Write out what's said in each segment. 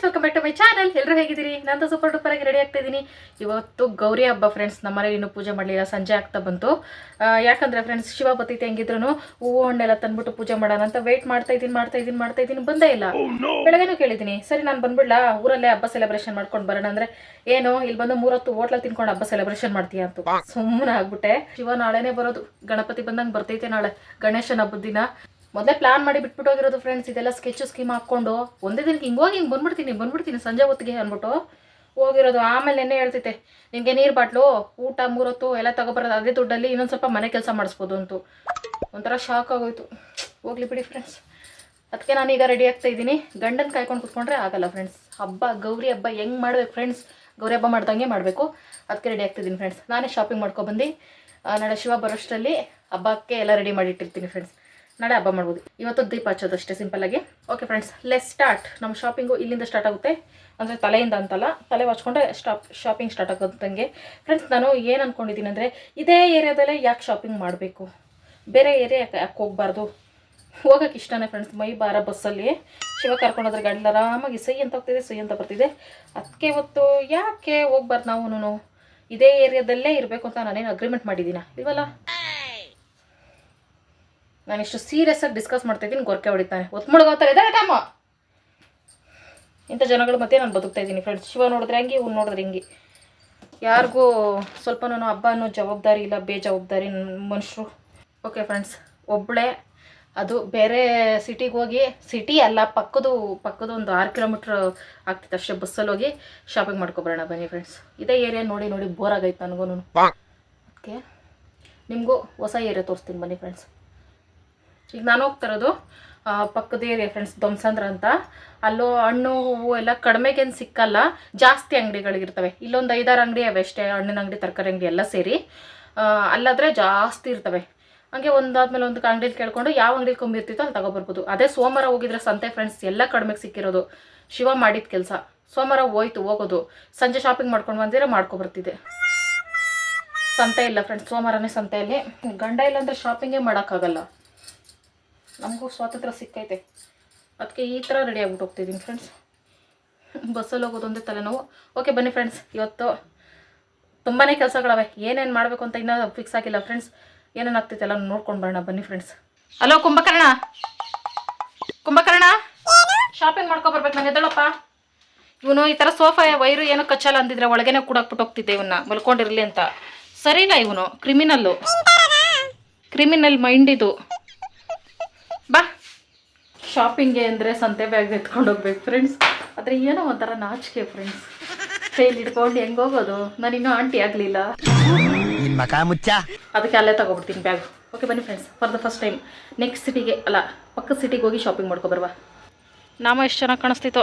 Friends welcome back to my channel ಎಲ್ಲರೂ ಹೇಗಿದ್ದೀರಿ? ನಾನು ಸೂಪರ್ ಡೂಪರ್ ಆಗಿ ರೆಡಿ ಆಗ್ತಾ ಇದ್ದೀನಿ. ಇವತ್ತು ಗೌರಿ ಹಬ್ಬ ಫ್ರೆಂಡ್ಸ್ ನಮ್ಮ ಮನೇಲಿ ಇನ್ನೂ ಪೂಜೆ ಮಾಡಲಿಲ್ಲ ಸಂಜೆ ಆಗ್ತಾ ಬಂತು. ಯಾಕಂದರೆ ಫ್ರೆಂಡ್ಸ್ ಶಿವ ಬತ್ತೈತೆ ಹೆಂಗಿದ್ರು ಹೂವು ಹಣ್ಣೆಲ್ಲ ತಂದ್ಬಿಟ್ಟು ಪೂಜೆ ಮಾಡೋಣ ಅಂತ ವೆಯ್ಟ್ ಮಾಡ್ತಾ ಇದ್ದೀನಿ ಮಾಡ್ತಾ ಇದ್ದೀನಿ ಮಾಡ್ತಾ ಇದ್ದೀನಿ ಬಂದೇ ಇಲ್ಲ. ಬೆಳಗ್ಗೆನೂ ಕೇಳಿದ್ದೀನಿ ಸರಿ ನಾನು ಬಂದ್ಬಿಡ್ಲಾ? ಊರಲ್ಲೇ ಹಬ್ಬ ಸೆಲೆಬ್ರೇಷನ್ ಮಾಡ್ಕೊಂಡು ಬರೋಣ. ಅಂದ್ರೆ ಏನು ಇಲ್ಲಿ ಬಂದು ಮೂರತ್ತು ಹೋಟ್ಲ ತಿನ್ಕೊಂಡು ಹಬ್ಬ ಸೆಲೆಬ್ರೇಷನ್ ಮಾಡ್ತೀಯ? ಅಂತ. ಸುಮ್ಮನೆ ಆಗ್ಬಿಟ್ಟೆ. ಶಿವ ನಾಳೆನೇ ಬರೋದು. ಗಣಪತಿ ಬಂದಂಗೆ ಬರ್ತೈತೆ ನಾಳೆ. ಗಣೇಶನ ಹಬ್ಬದ ದಿನ. ಮೊದಲೇ ಪ್ಲಾನ್ ಮಾಡಿ ಬಿಟ್ಬಿಟ್ಟು ಹೋಗಿರೋದು ಫ್ರೆಂಡ್ಸ್ ಇದೆಲ್ಲ ಸ್ಕೆಚ್ ಸ್ಕೀಮ್ ಹಾಕ್ಕೊಂಡು. ಒಂದೇ ದಿನಕ್ಕೆ ಹಿಂಗೆ ಹೋಗಿ ಹಿಂಗೆ ಬಂದ್ಬಿಡ್ತೀನಿ ಬಂದ್ಬಿಡ್ತೀನಿ ಸಂಜೆ ಹೊತ್ತಿಗೆ ಅಂದ್ಬಿಟ್ಟು ಹೋಗಿರೋದು. ಆಮೇಲೆ ನೆನ್ನೆ ಹೇಳ್ತೈತೆ ನಿಮಗೆ ನೀರು ಬಾಟ್ಲು, ಊಟ, ಮೂರೊತ್ತು ಎಲ್ಲ ತಗೋಬರೋದು. ಅದೇ ದುಡ್ಡಲ್ಲಿ ಇನ್ನೊಂದು ಸ್ವಲ್ಪ ಮನೆ ಕೆಲಸ ಮಾಡಿಸ್ಬೋದು ಅಂತು. ಒಂಥರ ಶಾಕ್ ಆಗೋಯ್ತು. ಹೋಗ್ಲಿ ಬಿಡಿ ಫ್ರೆಂಡ್ಸ್ ಅದಕ್ಕೆ ನಾನು ಈಗ ರೆಡಿ ಆಗ್ತಾ ಇದ್ದೀನಿ. ಗಂಡನ ಕಾಯ್ಕೊಂಡು ಕುತ್ಕೊಂಡ್ರೆ ಆಗಲ್ಲ ಫ್ರೆಂಡ್ಸ್ ಹಬ್ಬ, ಗೌರಿ ಹಬ್ಬ ಹೆಂಗೆ ಮಾಡ್ಬೇಕು ಫ್ರೆಂಡ್ಸ್ ಗೌರಿ ಹಬ್ಬ ಮಾಡ್ದಂಗೆ ಮಾಡಬೇಕು. ಅದಕ್ಕೆ ರೆಡಿ ಆಗ್ತಿದ್ದೀನಿ ಫ್ರೆಂಡ್ಸ್ ನಾನೇ ಶಾಪಿಂಗ್ ಮಾಡ್ಕೊಬಂದು ನಾಳೆ ಶಿವ ಬರೋಷ್ಟರಲ್ಲಿ ಹಬ್ಬಕ್ಕೆ ಎಲ್ಲ ರೆಡಿ ಮಾಡಿ ಇಟ್ಟಿರ್ತೀನಿ ಫ್ರೆಂಡ್ಸ್ ನಾಳೆ ಹಬ್ಬ ಮಾಡ್ಬೋದು. ಇವತ್ತು ದೀಪ ಹಚ್ಚೋದು ಅಷ್ಟೇ ಸಿಂಪಲ್ಲಾಗಿ ಓಕೆ ಫ್ರೆಂಡ್ಸ್ ಲೆಸ್ ಸ್ಟಾರ್ಟ್ ನಮ್ಮ ಶಾಪಿಂಗು ಇಲ್ಲಿಂದ ಸ್ಟಾರ್ಟ್ ಆಗುತ್ತೆ. ಅಂದರೆ ತಲೆಯಿಂದ ಅಂತಲ್ಲ, ತಲೆ ವಾಚ್ಕೊಂಡೆ ಸ್ಟಾಪ್ ಶಾಪಿಂಗ್ ಸ್ಟಾರ್ಟ್ ಆಗೋದಂಗೆ. ಫ್ರೆಂಡ್ಸ್ ನಾನು ಏನು ಅಂದ್ಕೊಂಡಿದ್ದೀನಿ ಅಂದರೆ, ಇದೇ ಏರಿಯಾದಲ್ಲೇ ಯಾಕೆ ಶಾಪಿಂಗ್ ಮಾಡಬೇಕು? ಬೇರೆ ಏರಿಯಾ ಯಾಕೆ ಯಾಕೆ ಹೋಗಬಾರ್ದು? ಹೋಗೋಕೆ ಇಷ್ಟನೇ ಫ್ರೆಂಡ್ಸ್ ಮೈ ಬಾರ ಬಸ್ಸಲ್ಲಿ. ಶಿವ ಕರ್ಕೊಂಡೋದ್ರೆ ಗಾಡಿ ಆರಾಮಾಗಿ ಸೈ ಅಂತ ಹೋಗ್ತಿದೆ, ಸೈ ಅಂತ ಬರ್ತಿದೆ. ಅದಕ್ಕೆ ಇವತ್ತು ಯಾಕೆ ಹೋಗ್ಬಾರ್ದು ನಾವು ಇದೇ ಏರಿಯಾದಲ್ಲೇ ಇರಬೇಕು ಅಂತ ನಾನೇನು ಅಗ್ರಿಮೆಂಟ್ ಮಾಡಿದ್ದೀನ? ಇಲ್ವಲ್ಲ? ನಾನು ಇಷ್ಟು ಸೀರಿಯಸ್ ಆಗಿ ಡಿಸ್ಕಸ್ ಮಾಡ್ತಾ ಇದ್ದೀನಿ ಗೊರಕೆ ಹೊಡಿತಾನೆ. ಒತ್ ಮುಳುಗೋತಾರೆ ಇದ್ದಾರೆ ಟಮ್ಮ ಇಂಥ ಜನಗಳ ಮತ್ತೆ ನಾನು ಬದುಕ್ತಾ ಇದ್ದೀನಿ ಫ್ರೆಂಡ್ಸ್ ಶಿವ ನೋಡಿದ್ರೆ ಹಂಗೆ ಇವ್ನು ನೋಡಿದ್ರೆ ಹಿಂಗೆ. ಯಾರಿಗೂ ಸ್ವಲ್ಪ ನಾನು ಹಬ್ಬ ಅನ್ನೋ ಜವಾಬ್ದಾರಿ ಇಲ್ಲ ಬೇಜವಾಬ್ದಾರಿ ಮನುಷ್ಯರು ಓಕೆ ಫ್ರೆಂಡ್ಸ್ ಒಬ್ಬಳೆ ಅದು ಬೇರೆ ಸಿಟಿಗೆ ಹೋಗಿ ಸಿಟಿ ಅಲ್ಲ ಪಕ್ಕದು ಪಕ್ಕದ ಒಂದು ಆರು ಕಿಲೋಮೀಟ್ರ್ ಆಗ್ತಿತ್ತು ಅಷ್ಟೇ ಬಸ್ಸಲ್ಲಿ ಹೋಗಿ ಶಾಪಿಂಗ್ ಮಾಡ್ಕೊಬರೋಣ ಬನ್ನಿ ಫ್ರೆಂಡ್ಸ್ ಇದೇ ಏರಿಯಾ ನೋಡಿ ನೋಡಿ ಬೋರ್ ಆಗೈತೆ ನನಗೂ ಓಕೆ ನಿಮಗೂ ಹೊಸ ಏರಿಯಾ ತೋರಿಸ್ತೀನಿ ಬನ್ನಿ ಫ್ರೆಂಡ್ಸ್ ಈಗ ನಾನು ಹೋಗ್ತಾ ಇರೋದು ಆ, ಪಕ್ಕದ ಏರಿಯಾ ಫ್ರೆಂಡ್ಸ್ ದೊಮ್ಸಂದ್ರ ಅಂತ. ಅಲ್ಲೂ ಹಣ್ಣು ಹೂವು ಎಲ್ಲ ಕಡಿಮೆಗೇನು ಸಿಕ್ಕಲ್ಲ ಜಾಸ್ತಿ ಅಂಗಡಿಗಳಿರ್ತವೆ ಇಲ್ಲೊಂದು ಐದಾರು ಅಂಗಡಿ ಅವೆ ಅಷ್ಟೇ ಹಣ್ಣಿನ ಅಂಗಡಿ ತರಕಾರಿ ಅಂಗಡಿ ಎಲ್ಲ ಸೇರಿ. ಅಲ್ಲಾದರೆ ಜಾಸ್ತಿ ಇರ್ತವೆ. ಹಂಗೆ ಒಂದಾದ್ಮೇಲೆ ಒಂದು ಅಂಗಡಿಲಿ ಕೇಳ್ಕೊಂಡು ಯಾವ ಅಂಗಡಿ ಕೊಂಬಿರ್ತಿತ್ತು ಇರ್ತಿತ್ತೋ ಅಲ್ಲಿ ತಗೊಬರ್ಬೋದು. ಅದೇ ಸೋಮವಾರ ಹೋಗಿದ್ರೆ ಸಂತೆ ಫ್ರೆಂಡ್ಸ್ ಎಲ್ಲ ಕಡಿಮೆಗೆ ಸಿಕ್ಕಿರೋದು. ಶಿವ ಮಾಡಿದ ಕೆಲಸ. ಸೋಮವಾರ ಹೋಯ್ತು ಹೋಗೋದು. ಸಂಜೆ ಶಾಪಿಂಗ್ ಮಾಡ್ಕೊಂಡು ಬಂದಿದ್ರೆ ಮಾಡ್ಕೊಬರ್ತಿದ್ದೆ. ಸಂತೆ ಇಲ್ಲ ಫ್ರೆಂಡ್ಸ್ ಸೋಮವಾರನೇ ಸಂತೆಯಲ್ಲಿ. ಗಂಡ ಇಲ್ಲಾಂದ್ರೆ ಶಾಪಿಂಗೇ ಮಾಡೋಕ್ಕಾಗಲ್ಲ. ನಮಗೂ ಸ್ವಾತಂತ್ರ್ಯ ಸಿಕ್ಕೈತೆ. ಅದಕ್ಕೆ ಈ ಥರ ರೆಡಿ ಆಗ್ಬಿಟ್ಟು ಹೋಗ್ತಿದ್ದೀನಿ ಫ್ರೆಂಡ್ಸ್ ಬಸ್ಸಲ್ಲಿ ಹೋಗೋದೊಂದೇ ತಲೆನೋವು. ಓಕೆ ಬನ್ನಿ ಫ್ರೆಂಡ್ಸ್ ಇವತ್ತು ತುಂಬಾ ಕೆಲಸಗಳವೆ. ಏನೇನು ಮಾಡಬೇಕು ಅಂತ ಇನ್ನೂ ಫಿಕ್ಸ್ ಆಗಿಲ್ಲ ಫ್ರೆಂಡ್ಸ್ ಏನೇನು ಆಗ್ತೈತೆ ಎಲ್ಲ ನೋಡ್ಕೊಂಡು ಬರೋಣ. ಬನ್ನಿ friends hello Kumbhakarna. Kumbhakarna. Shopping ಮಾಡ್ಕೊಬರ್ಬೇಕು ನಂಗೆ ಎದ್ದಳಪ್ಪ. ಇವನು ಈ ಥರ ಸೋಫಾ ವೈರು ಏನೋ ಕಚ್ಚಲ್ಲ ಅಂದಿದ್ರೆ ಒಳಗೇನೆ ಕೂಡಾಕ್ಬಿಟ್ಟು ಹೋಗ್ತಿದ್ದೆ ಇವನ್ನ. ಮಲ್ಕೊಂಡಿರಲಿ ಅಂತ. ಸರಿ ಇಲ್ಲ ಇವನು? ಕ್ರಿಮಿನಲ್ಲು ಕ್ರಿಮಿನಲ್ ಮೈಂಡ್ ಇದು. ಶಾಪಿಂಗ್ಗೆ ಅಂದರೆ ಸಂತೆ ಬ್ಯಾಗ್ ಎತ್ಕೊಂಡು ಹೋಗ್ಬೇಕು ಫ್ರೆಂಡ್ಸ್ ಆದರೆ ಏನೋ ಒಂಥರ ನಾಚಿಕೆ ಫ್ರೆಂಡ್ಸ್ ಫೇಲ್ ಹಿಡ್ಕೊಂಡು ಹೆಂಗೆ ಹೋಗೋದು? ನಾನು ಇನ್ನೂ ಆಂಟಿ ಆಗಲಿಲ್ಲ. ಅದಕ್ಕೆ ಅಲ್ಲೇ ತಗೊಬಿಡ್ತೀನಿ ಬ್ಯಾಗ್ ಓಕೆ ಬನ್ನಿ friends for the first time next ಸಿಟಿಗೆ ಅಲ್ಲ ಪಕ್ಕದ ಸಿಟಿಗೆ ಹೋಗಿ ಶಾಪಿಂಗ್ ಮಾಡ್ಕೊಬರ್ವಾ ನಾಮ ಎಷ್ಟು ಚೆನ್ನಾಗಿ ಕಾಣಿಸ್ತಿತ್ತು.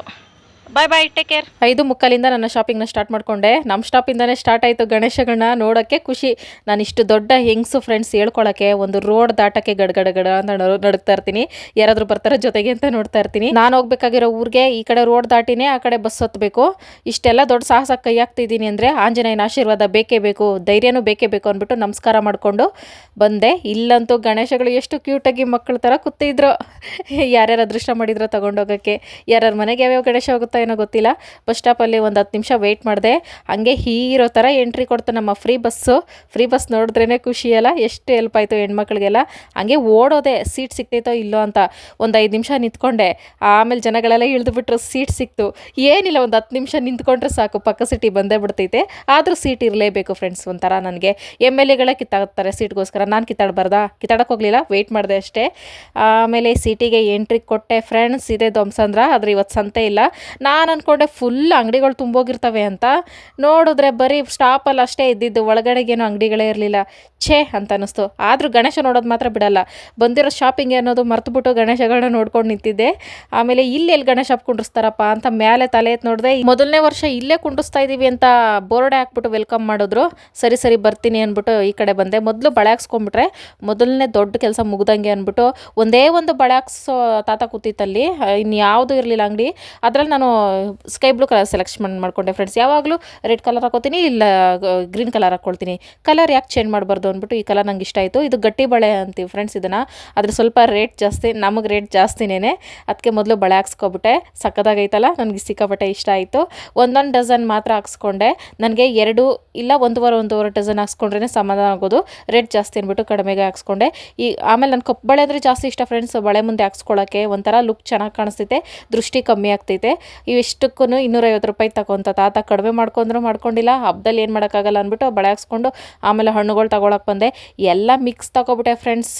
ಬಾಯ್ ಬಾಯ್ ಟೇಕ್ ಕೇರ್ ಐದು ಮುಕ್ಕಾಲಿಂದ ನನ್ನ ಶಾಪಿಂಗ್ನ ಸ್ಟಾರ್ಟ್ ಮಾಡಿಕೊಂಡೆ. ನಮ್ಮ ಸ್ಟಾಪಿಂದನೇ ಸ್ಟಾರ್ಟ್ ಆಯಿತು ಗಣೇಶಗಳನ್ನ ನೋಡೋಕ್ಕೆ ಖುಷಿ. ನಾನು ಇಷ್ಟು ದೊಡ್ಡ ಹೆಂಗ್ಸು ಫ್ರೆಂಡ್ಸ್ ಹೇಳ್ಕೊಳ್ಳೋಕ್ಕೆ ಒಂದು ರೋಡ್ ದಾಟಕ್ಕೆ ಗಡ್ಗಡ ಗಡ ಅಂತ ನಡು- ನಡುಗ್ತಾ ಇರ್ತೀನಿ. ಯಾರಾದರೂ ಬರ್ತಾರ ಜೊತೆಗೆ ಅಂತ ನೋಡ್ತಾ ಇರ್ತೀನಿ. ನಾನು ಹೋಗ್ಬೇಕಾಗಿರೋ ಊರಿಗೆ ಈ ಕಡೆ ರೋಡ್ ದಾಟಿನೇ ಆ ಕಡೆ ಬಸ್ ಹತ್ತಬೇಕು ಇಷ್ಟೆಲ್ಲ ದೊಡ್ಡ ಸಾಹಸ ಕೈ ಹಾಕ್ತಿದ್ದೀನಿ ಅಂದರೆ ಆಂಜನೇಯನ ಆಶೀರ್ವಾದ ಬೇಕೇ ಬೇಕು, ಧೈರ್ಯನೂ ಬೇಕೇ ಬೇಕು ಅಂದ್ಬಿಟ್ಟು ನಮಸ್ಕಾರ ಮಾಡಿಕೊಂಡು ಬಂದೆ. ಇಲ್ಲಂತೂ ಗಣೇಶಗಳು ಎಷ್ಟು ಕ್ಯೂಟಾಗಿ ಮಕ್ಕಳ ಥರ ಕೂತಿದ್ರು. ಯಾರ್ಯಾರು ಅದೃಷ್ಟ ಮಾಡಿದ್ರೋ ತಗೊಂಡೋಗೋಕ್ಕೆ. ಯಾರ್ಯಾರ ಮನೆಗೆ ಯಾವ್ಯಾವ ಗಣೇಶ ಹೋಗುತ್ತಾ ಏನೋ ಗೊತ್ತಿಲ್ಲ. ಬಸ್ ಸ್ಟಾಪಲ್ಲಿ ಒಂದು ಹತ್ತು ನಿಮಿಷ ವೆಯ್ಟ್ ಮಾಡಿದೆ. ಹಾಗೆ ಹೀರೋ ಥರ ಎಂಟ್ರಿ ಕೊಡ್ತು ನಮ್ಮ ಫ್ರೀ ಬಸ್ಸು ಫ್ರೀ ಬಸ್ ನೋಡಿದ್ರೇ ಖುಷಿ ಅಲ್ಲ. ಎಷ್ಟು ಹೆಲ್ಪ್ ಆಯಿತು ಹೆಣ್ಮಕ್ಳಿಗೆಲ್ಲ. ಹಾಗೆ ಓಡೋದೆ ಸೀಟ್ ಸಿಗ್ತೈತೋ ಇಲ್ಲೋ ಅಂತ ಒಂದು ಐದು ನಿಮಿಷ ನಿಂತ್ಕೊಂಡೆ. ಆಮೇಲೆ ಜನಗಳೆಲ್ಲ ಇಳಿದುಬಿಟ್ರು ಸೀಟ್ ಸಿಕ್ತು. ಏನಿಲ್ಲ, ಒಂದು ಹತ್ತು ನಿಮಿಷ ನಿಂತ್ಕೊಂಡ್ರೆ ಸಾಕು. ಪಕ್ಕ ಸಿಟಿ ಬಂದೇ ಬಿಡ್ತೈತೆ. ಆದರೂ ಸೀಟ್ ಇರಲೇಬೇಕು ಫ್ರೆಂಡ್ಸ್ ಒಂಥರ ನನಗೆ. ಎಂ ಎಲ್ ಎಗಳೇ ಕಿತ್ತಾಡ್ತಾರೆ ಸೀಟ್ಗೋಸ್ಕರ ನಾನು ಕಿತ್ತಾಡಬಾರ್ದಾ? ಕಿತ್ತಾಡಕ್ಕೆ ಹೋಗಲಿಲ್ಲ. ವೆಯ್ಟ್ ಮಾಡಿದೆ ಅಷ್ಟೇ. ಆಮೇಲೆ ಸೀಟಿಗೆ ಎಂಟ್ರಿ ಕೊಟ್ಟೆ ಫ್ರೆಂಡ್ಸ್ ಇದೆ ದೊಮ್ಸಂದ್ರ ಆದರೆ ಇವತ್ತು ಸಂತೆ ಇಲ್ಲ. ನಾನು ಅಂದ್ಕೊಂಡೆ ಫುಲ್ ಅಂಗಡಿಗಳು ತುಂಬೋಗಿರ್ತವೆ ಅಂತ. ನೋಡಿದ್ರೆ ಬರೀ ಸ್ಟಾಪಲ್ಲಿ ಅಷ್ಟೇ ಇದ್ದಿದ್ದು, ಒಳಗಡೆಗೇನು ಅಂಗಡಿಗಳೇ ಇರಲಿಲ್ಲ. ಛೇ ಅಂತ ಅನ್ನಿಸ್ತು ಆದರೂ ಗಣೇಶ ನೋಡೋದು ಮಾತ್ರ ಬಿಡಲ್ಲ. ಬಂದಿರೋ ಶಾಪಿಂಗ್ ಅನ್ನೋದು ಮರ್ತುಬಿಟ್ಟು ಗಣೇಶಗಳನ್ನ ನೋಡ್ಕೊಂಡು ನಿಂತಿದ್ದೆ. ಆಮೇಲೆ ಇಲ್ಲಿ ಎಲ್ಲಿ ಗಣೇಶ ಹಬ್ಬ ಕುಂಡ್ರಿಸ್ತಾರಪ್ಪ ಅಂತ ಮೇಲೆ ತಲೆ ಎತ್ತು ನೋಡಿದೆ ಮೊದಲನೇ ವರ್ಷ ಇಲ್ಲೇ ಕುಂಡಿಸ್ತಾ ಇದ್ದೀವಿ ಅಂತ ಬೋರ್ಡೆ ಹಾಕ್ಬಿಟ್ಟು ವೆಲ್ಕಮ್ ಮಾಡಿದ್ರು. ಸರಿ ಸರಿ ಬರ್ತೀನಿ ಅಂದ್ಬಿಟ್ಟು ಈ ಕಡೆ ಬಂದೆ. ಮೊದಲು ಬಳೆ ಹಾಕ್ಸ್ಕೊಂಬಿಟ್ರೆ ಮೊದಲನೇ ದೊಡ್ಡ ಕೆಲಸ ಮುಗ್ದಂಗೆ ಅಂದ್ಬಿಟ್ಟು ಒಂದೇ ಒಂದು ಬಳೆ ಹಾಕ್ಸೋ ತಾತ ಕೂತಿತ್ತಲ್ಲಿ ಇನ್ನು ಯಾವುದು ಇರಲಿಲ್ಲ ಅಂಗಡಿ. ಅದರಲ್ಲಿ ನಾನು ಸ್ಕೈ ಬ್ಲೂ ಕಲರ್ ಸೆಲೆಕ್ಷನ್ ಮಾಡ್ಕೊಂಡೆ ಫ್ರೆಂಡ್ಸ್ ಯಾವಾಗಲೂ ರೆಡ್ ಕಲರ್ ಹಾಕೋತೀನಿ, ಇಲ್ಲ ಗ್ರೀನ್ ಕಲರ್ ಹಾಕ್ಕೊಳ್ತೀನಿ ಕಲರ್ ಯಾಕೆ ಚೇಂಜ್ ಮಾಡಬಾರ್ದು ಅಂದ್ಬಿಟ್ಟು ಈ ಕಲರ್ ನಂಗೆ ಇಷ್ಟ ಆಯಿತು. ಇದು ಗಟ್ಟಿ ಬಳೆ ಅಂತೀವಿ ಫ್ರೆಂಡ್ಸ್ ಇದನ್ನು. ಅದ್ರ ಸ್ವಲ್ಪ ರೇಟ್ ಜಾಸ್ತಿ, ನಮಗೆ ರೇಟ್ ಜಾಸ್ತಿನೇ ಅದಕ್ಕೆ ಮೊದಲು ಬಳೆ ಹಾಕ್ಸ್ಕೊಬಿಟ್ಟೆ. ಸಕ್ಕದಾಗೈತಲ್ಲ ನನಗೆ ಸಿಕ್ಕಾಪಟ್ಟೆ ಇಷ್ಟ ಆಯಿತು. ಒಂದೊಂದು ಡಜನ್ ಮಾತ್ರ ಹಾಕ್ಸ್ಕೊಂಡೆ. ನನಗೆ ಎರಡು ಇಲ್ಲ, ಒಂದೂವರೆ ಒಂದೂವರೆ ಡಜನ್ ಹಾಕ್ಸ್ಕೊಂಡ್ರೇ ಸಮಾಧಾನ ಆಗೋದು. ರೇಟ್ ಜಾಸ್ತಿ ಅಂದ್ಬಿಟ್ಟು ಕಡಿಮೆಗೆ ಹಾಕ್ಸ್ಕೊಂಡೆ. ಈ, ಆಮೇಲೆ ನನ್ನ ಕಪ್ಪು ಬಳೆ ಅಂದರೆ ಜಾಸ್ತಿ ಇಷ್ಟ ಫ್ರೆಂಡ್ಸ್ ಬಳೆ ಮುಂದೆ ಹಾಕ್ಸ್ಕೊಳ್ಳೋಕ್ಕೆ ಒಂಥರ ಲುಕ್ ಚೆನ್ನಾಗಿ ಕಾಣಿಸ್ತೈತೆ. ದೃಷ್ಟಿ ಕಮ್ಮಿ ಆಗ್ತೈತೆ. ಇವಿಷ್ಟಕ್ಕೂ ಇನ್ನೂರೈವತ್ತು ರೂಪಾಯಿ ತಗೊಂತ ತಾತ ಕಡಿಮೆ ಮಾಡ್ಕೊಂಡ್ರು ಮಾಡ್ಕೊಂಡಿಲ್ಲ. ಹಬ್ಬದಲ್ಲಿ ಏನು ಮಾಡೋಕ್ಕಾಗಲ್ಲ ಅಂದ್ಬಿಟ್ಟು ಬಳೆ ಹಾಕ್ಸ್ಕೊಂಡು ಆಮೇಲೆ ಹಣ್ಣುಗಳು ತಗೊಳಕ್ಕೆ ಬಂದೆ. ಎಲ್ಲ ಮಿಕ್ಸ್ ತಗೊಬಿಟ್ಟೆ ಫ್ರೆಂಡ್ಸ್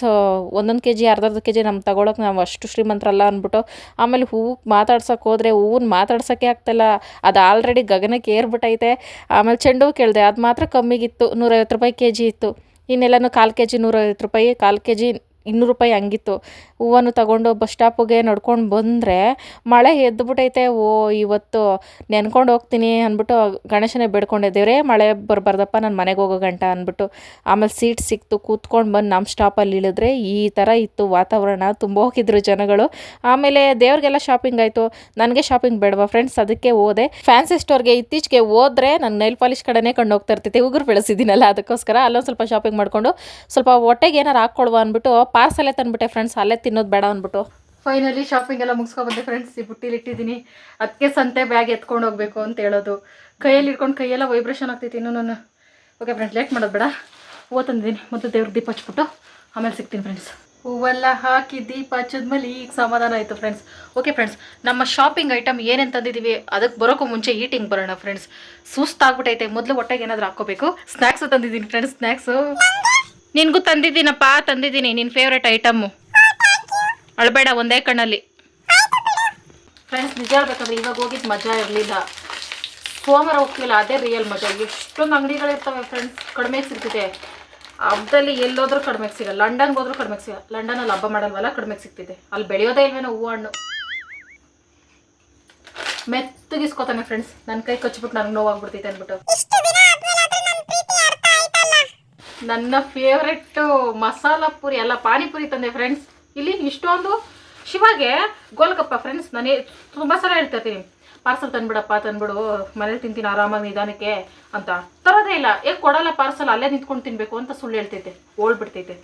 ಒಂದೊಂದು ಕೆ ಜಿ ಅರ್ಧರ್ಧ ಕೆ ಜಿ ನಮ್ಮ ತಗೊಳಕ್ಕೆ ನಾವು ಅಷ್ಟು ಶ್ರೀಮಂತರಲ್ಲ ಅಂದ್ಬಿಟ್ಟು ಆಮೇಲೆ ಹೂವು ಮಾತಾಡ್ಸೋಕೆ ಹೋದರೆ ಹೂವನ್ನ ಮಾತಾಡ್ಸೋಕ್ಕೆ ಆಗ್ತಾಯಿಲ್ಲ ಅದು ಆಲ್ರೆಡಿ ಗಗನಕ್ಕೆ ಏರ್ಬಿಟ್ಟೈತೆ ಆಮೇಲೆ ಚೆಂಡು ಕೇಳಿದೆ, ಅದು ಮಾತ್ರ ಕಮ್ಮಿಗಿತ್ತು ನೂರೈವತ್ತು ರೂಪಾಯಿ ಕೆ ಜಿ ಇತ್ತು. ಇನ್ನೆಲ್ಲನೂ ಕಾಲು ಕೆ ಜಿ ನೂರೈವತ್ತು ರೂಪಾಯಿ, ಕಾಲು ಕೆ ಜಿ ಇನ್ನೂರು ರೂಪಾಯಿ ಹಂಗಿತ್ತು. ಹೂವನ್ನು ತಗೊಂಡು ಬಸ್ ಸ್ಟಾಪಿಗೆ ನಡ್ಕೊಂಡು ಬಂದರೆ ಮಳೆ ಎದ್ದುಬಿಟ್ಟೈತೆ ಓ, ಇವತ್ತು ನೆನ್ಕೊಂಡು ಹೋಗ್ತೀನಿ ಅಂದ್ಬಿಟ್ಟು ಗಣೇಶನೇ ಬೇಡ್ಕೊಂಡೆ. ದೇವರೇ, ಮಳೆ ಬರಬಾರ್ದಪ್ಪ ನನ್ನ ಮನೆಗೆ ಹೋಗೋ ಗಂಟ ಅಂದ್ಬಿಟ್ಟು ಆಮೇಲೆ ಸೀಟ್ ಸಿಕ್ತು. ಕೂತ್ಕೊಂಡು ಬಂದು ನಮ್ಮ ಸ್ಟಾಪಲ್ಲಿ ಇಳಿದ್ರೆ ಈ ಥರ ಇತ್ತು ವಾತಾವರಣ. ತುಂಬ ಹೋಗಿದ್ರು ಜನಗಳು. ಆಮೇಲೆ ದೇವ್ರಿಗೆಲ್ಲ ಶಾಪಿಂಗ್ ಆಯಿತು. ನನಗೆ ಶಾಪಿಂಗ್ ಬೇಡವಾ ಫ್ರೆಂಡ್ಸ್? ಅದಕ್ಕೆ ಹೋದೆ. ಫ್ಯಾನ್ಸಿ ಸ್ಟೋರ್ಗೆ ಇತ್ತೀಚೆಗೆ ಹೋದ್ರೆ ನನ್ನ ನೈಲ್ ಪಾಲಿಶ್ ಕಡೆನೇ ಕಂಡು ಹೋಗ್ತಾ ಇರ್ತೈತೆ ಉಗುರು ಬೆಳೆಸಿದ್ದೀನಲ್ಲ, ಅದಕ್ಕೋಸ್ಕರ ಅಲ್ಲೊಂದು ಸ್ವಲ್ಪ ಶಾಪಿಂಗ್ ಮಾಡಿಕೊಂಡು ಸ್ವಲ್ಪ ಹೊಟ್ಟೆಗೆ ಏನಾರು ಹಾಕ್ಕೊಳ್ವಾ ಅಂದ್ಬಿಟ್ಟು ಪಾರ್ಸಲೇ ತಂದ್ಬಿಟ್ಟೆ ಫ್ರೆಂಡ್ಸ್ ಅಲ್ಲೇ ತಿನ್ನೋದು ಬೇಡ ಅಂದ್ಬಿಟ್ಟು. ಫೈನಲಿ ಶಾಪಿಂಗ್ ಎಲ್ಲ ಮುಗಿಸ್ಕೊಬಂದೆ ಫ್ರೆಂಡ್ಸ್ ಈ ಬುಟ್ಟಿಲಿ ಇಟ್ಟಿದ್ದೀನಿ. ಅದಕ್ಕೆ ಸಂತೆ ಬ್ಯಾಗ್ ಎತ್ಕೊಂಡು ಹೋಗ್ಬೇಕು ಅಂತ ಹೇಳೋದು. ಕೈಯಲ್ಲಿ ಇಟ್ಕೊಂಡು ಕೈಯೆಲ್ಲ ವೈಬ್ರೇಷನ್ ಆಗ್ತೈತಿ ಇನ್ನೂ ನಾನು. ಓಕೆ ಫ್ರೆಂಡ್ಸ್ ಲೇಟ್ ಮಾಡೋದು ಬೇಡ. ಹೂವು ತಂದಿದ್ದೀನಿ. ಮತ್ತು ದೇವ್ರಿಗೆ ದೀಪ ಹಚ್ಬಿಟ್ಟು ಆಮೇಲೆ ಸಿಗ್ತೀನಿ ಫ್ರೆಂಡ್ಸ್ ಹೂವೆಲ್ಲ ಹಾಕಿ ದೀಪ ಹಚ್ಚಿದ್ಮೇಲೆ ಈಗ ಸಮಾಧಾನ ಆಯಿತು ಫ್ರೆಂಡ್ಸ್ ಓಕೆ ಫ್ರೆಂಡ್ಸ್ ನಮ್ಮ ಶಾಪಿಂಗ್ ಐಟಮ್ ಏನೇನು ತಂದಿದ್ದೀವಿ ಅದಕ್ಕೆ ಬರೋಕ್ಕೂ ಮುಂಚೆ ಈಟಿಂಗ್ ಬರೋಣ ಫ್ರೆಂಡ್ಸ್ ಸುಸ್ತಾಗ್ಬಿಟ್ಟೈತೆ ಮೊದಲು ಹೊಟ್ಟೆಗೆ ಏನಾದರೂ ಹಾಕೋಬೇಕು ಸ್ನ್ಯಾಕ್ಸು ತಂದಿದ್ದೀನಿ ಫ್ರೆಂಡ್ಸ್ ಸ್ನ್ಯಾಕ್ಸು ನಿನಗೂ ತಂದಿದ್ದೀನಪ್ಪ, ತಂದಿದ್ದೀನಿ. ನಿನ್ನ ಫೇವ್ರೆಟ್ ಐಟಮ್ಮು ಅಳಬೇಡ ಒಂದೇ ಕಣ್ಣಲ್ಲಿ. ಫ್ರೆಂಡ್ಸ್ ನಿಜ ಹೇಳ್ಬೇಕಂದ್ರೆ ಇವಾಗ ಹೋಗಿದ್ದು ಮಜಾ ಇರಲಿಲ್ಲ. ಸೋಮವಾರ ಹೋಗ್ತಿಲ್ಲ, ಅದೇ ರಿಯಲ್ ಮಜಾ. ಎಷ್ಟೊಂದು ಅಂಗಡಿಗಳಿರ್ತವೆ ಫ್ರೆಂಡ್ಸ್ ಕಡಿಮೆ ಸಿಗ್ತಿದೆ. ಹಬ್ಬದಲ್ಲಿ ಎಲ್ಲೋದ್ರೂ ಕಡಿಮೆ ಸಿಗಲ್ಲ. ಲಂಡನ್ಗೆ ಹೋದ್ರೂ ಸಿಗ ಸಿಗಲ್ಲ. ಲಂಡನಲ್ಲಿ ಹಬ್ಬ ಮಾಡಲ್ವಲ್ಲ ಕಡಿಮೆ ಸಿಗ್ತಿದೆ. ಅಲ್ಲಿ ಬೆಳೆಯೋದೇ ಇಲ್ವೇನೋ ಹೂವು, ಹಣ್ಣು. ಮೆತ್ತಗಿಸ್ಕೋತಾನೆ ಫ್ರೆಂಡ್ಸ್ ನನ್ನ ಕೈ ಕಚ್ಬಿಟ್ಟು ನನಗೆ ನೋವಾಗ್ಬಿಡ್ತೈತೆ ಅಂದ್ಬಿಟ್ಟು. ನನ್ನ ಫೇವ್ರೆಟ್ ಮಸಾಲ ಪುರಿ, ಅಲ್ಲ ಪಾನಿಪುರಿ ತಂದೆ ಫ್ರೆಂಡ್ಸ್ ಇಲ್ಲಿ ಇಷ್ಟೊಂದು ಶಿವಾಗೆ ಗೋಲ್ಗಪ್ಪ ಫ್ರೆಂಡ್ಸ್ ನಾನು ತುಂಬ ಸಲ ಹೇಳ್ತಿರ್ತೀನಿ. ಪಾರ್ಸಲ್ ತಂದ್ಬಿಡಪ್ಪ, ತಂದ್ಬಿಡು, ಮನೇಲಿ ತಿಂತೀನಿ ಆರಾಮಾಗಿ ನಿಧಾನಕ್ಕೆ ಅಂತ. ತರೋದೇ ಇಲ್ಲ. ಏಕೆ ಕೊಡಲ್ಲ ಪಾರ್ಸಲ್ ಅಲ್ಲೇ ನಿಂತ್ಕೊಂಡು ತಿನ್ಬೇಕು ಅಂತ ಸುಳ್ಳು ಹೇಳ್ತೈತೆ, ಓಡ್ಬಿಡ್ತೈತೆ.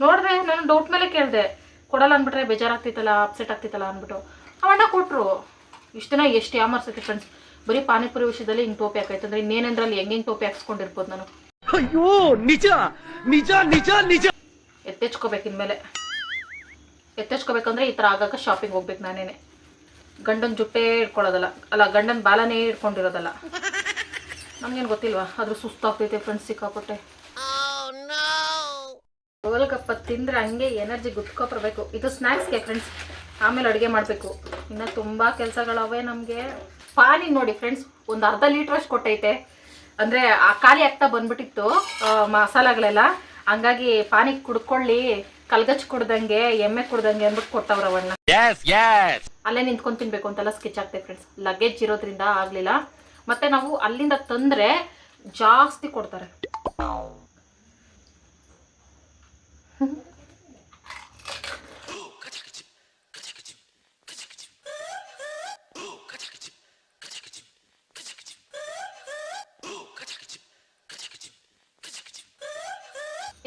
ನೋಡಿದ್ರೆ ನಾನು ಡೌಟ್ ಮೇಲೆ ಕೇಳಿದೆ. ಕೊಡಲ್ಲ ಅಂದ್ಬಿಟ್ರೆ ಬೇಜಾರಾಗ್ತೈತಲ್ಲ ಅಪ್ಸೆಟ್ ಆಗ್ತೈತಲ್ಲ ಅಂದ್ಬಿಟ್ಟು. ಅವಣ್ಣ ಕೊಟ್ಟರು ಇಷ್ಟು ದಿನ ಎಷ್ಟು ಯಾಮರ್ಸೈತೆ ಫ್ರೆಂಡ್ಸ್ ಬರೀ ಪಾನಿಪುರಿ ವಿಷಯದಲ್ಲಿ ಹಿಂಗೆ ಟೋಪಿ ಹಾಕೈತೆ ಅಂದರೆ ಇನ್ನೇನಂದ್ರಲ್ಲಿ ಹೆಂಗೆ ಹೆಂಗೆ ಟೋಪಿ ಹಾಕ್ಸ್ಕೊಂಡಿರ್ಬೋದು ನಾನು. ಅಯ್ಯೋ, ನಿಜ ನಿಜ ನಿಜ ನಿಜ. ಎತ್ತೆಚ್ಕೋಬೇಕು ಇನ್ಮೇಲೆ ಎತ್ತೆಚ್ಕೋಬೇಕಂದ್ರೆ ಈ ಥರ ಆಗಾಗ ಶಾಪಿಂಗ್ ಹೋಗ್ಬೇಕು ನಾನೇನೆ. ಗಂಡನ ಜುಟ್ಟೇ ಇಟ್ಕೊಳ್ಳೋದಲ್ಲ, ಅಲ್ಲ, ಗಂಡನ ಬಾಲನೇ ಇಟ್ಕೊಂಡಿರೋದಲ್ಲ. ನಮ್ಗೇನು ಗೊತ್ತಿಲ್ವಾ? ಸುಸ್ತು ಸುಸ್ತಾಗ್ತೈತೆ ಫ್ರೆಂಡ್ಸ್ ಸಿಕ್ಕಾಪಟ್ಟೆ. ಗೋಲ್ಗಪ್ಪ ತಿಂದ್ರೆ ಹಂಗೆ ಎನರ್ಜಿ ಗುತ್ಕೊಬರ್ಬೇಕು. ಇದು ಸ್ನ್ಯಾಕ್ಸ್ಗೆ ಫ್ರೆಂಡ್ಸ್ ಆಮೇಲೆ ಅಡುಗೆ ಮಾಡಬೇಕು. ಇನ್ನು ತುಂಬ ಕೆಲಸಗಳವೆ ನಮಗೆ. ಪಾನಿ ನೋಡಿ ಫ್ರೆಂಡ್ಸ್ ಒಂದು ಅರ್ಧ ಲೀಟ್ರಷ್ಟು ಕೊಟ್ಟೈತೆ. ಅಂದರೆ ಆ ಖಾಲಿ ಆಗ್ತಾ ಬಂದ್ಬಿಟ್ಟಿತ್ತು ಮಸಾಲಾಗಳೆಲ್ಲ. ಹಂಗಾಗಿ ಪಾನಿ ಕುಡ್ಕೊಳ್ಳಿ ಕಲ್ಗಚ್ ಕುಡ್ದಂಗೆ ಎಮ್ಮೆ ಕುಡ್ದಂಗೆ ಅಂದ್ಬಿಟ್ಟು ಕೊಟ್ಟವ್ರು ಅವನ್ನ ಎಸ್ ಅಲ್ಲೇ ನಿಂತ್ಕೊಂಡು ತಿನ್ಬೇಕು ಅಂತೆಲ್ಲ ಸ್ಕೆಚ್ ಆಗ್ತೈತೆ ಫ್ರೆಂಡ್ಸ್ ಲಗೇಜ್ ಇರೋದ್ರಿಂದ ಆಗಲಿಲ್ಲ. ಮತ್ತೆ ನಾವು ಅಲ್ಲಿಂದ ತಂದ್ರೆ ಜಾಸ್ತಿ ಕೊಡ್ತಾರೆ.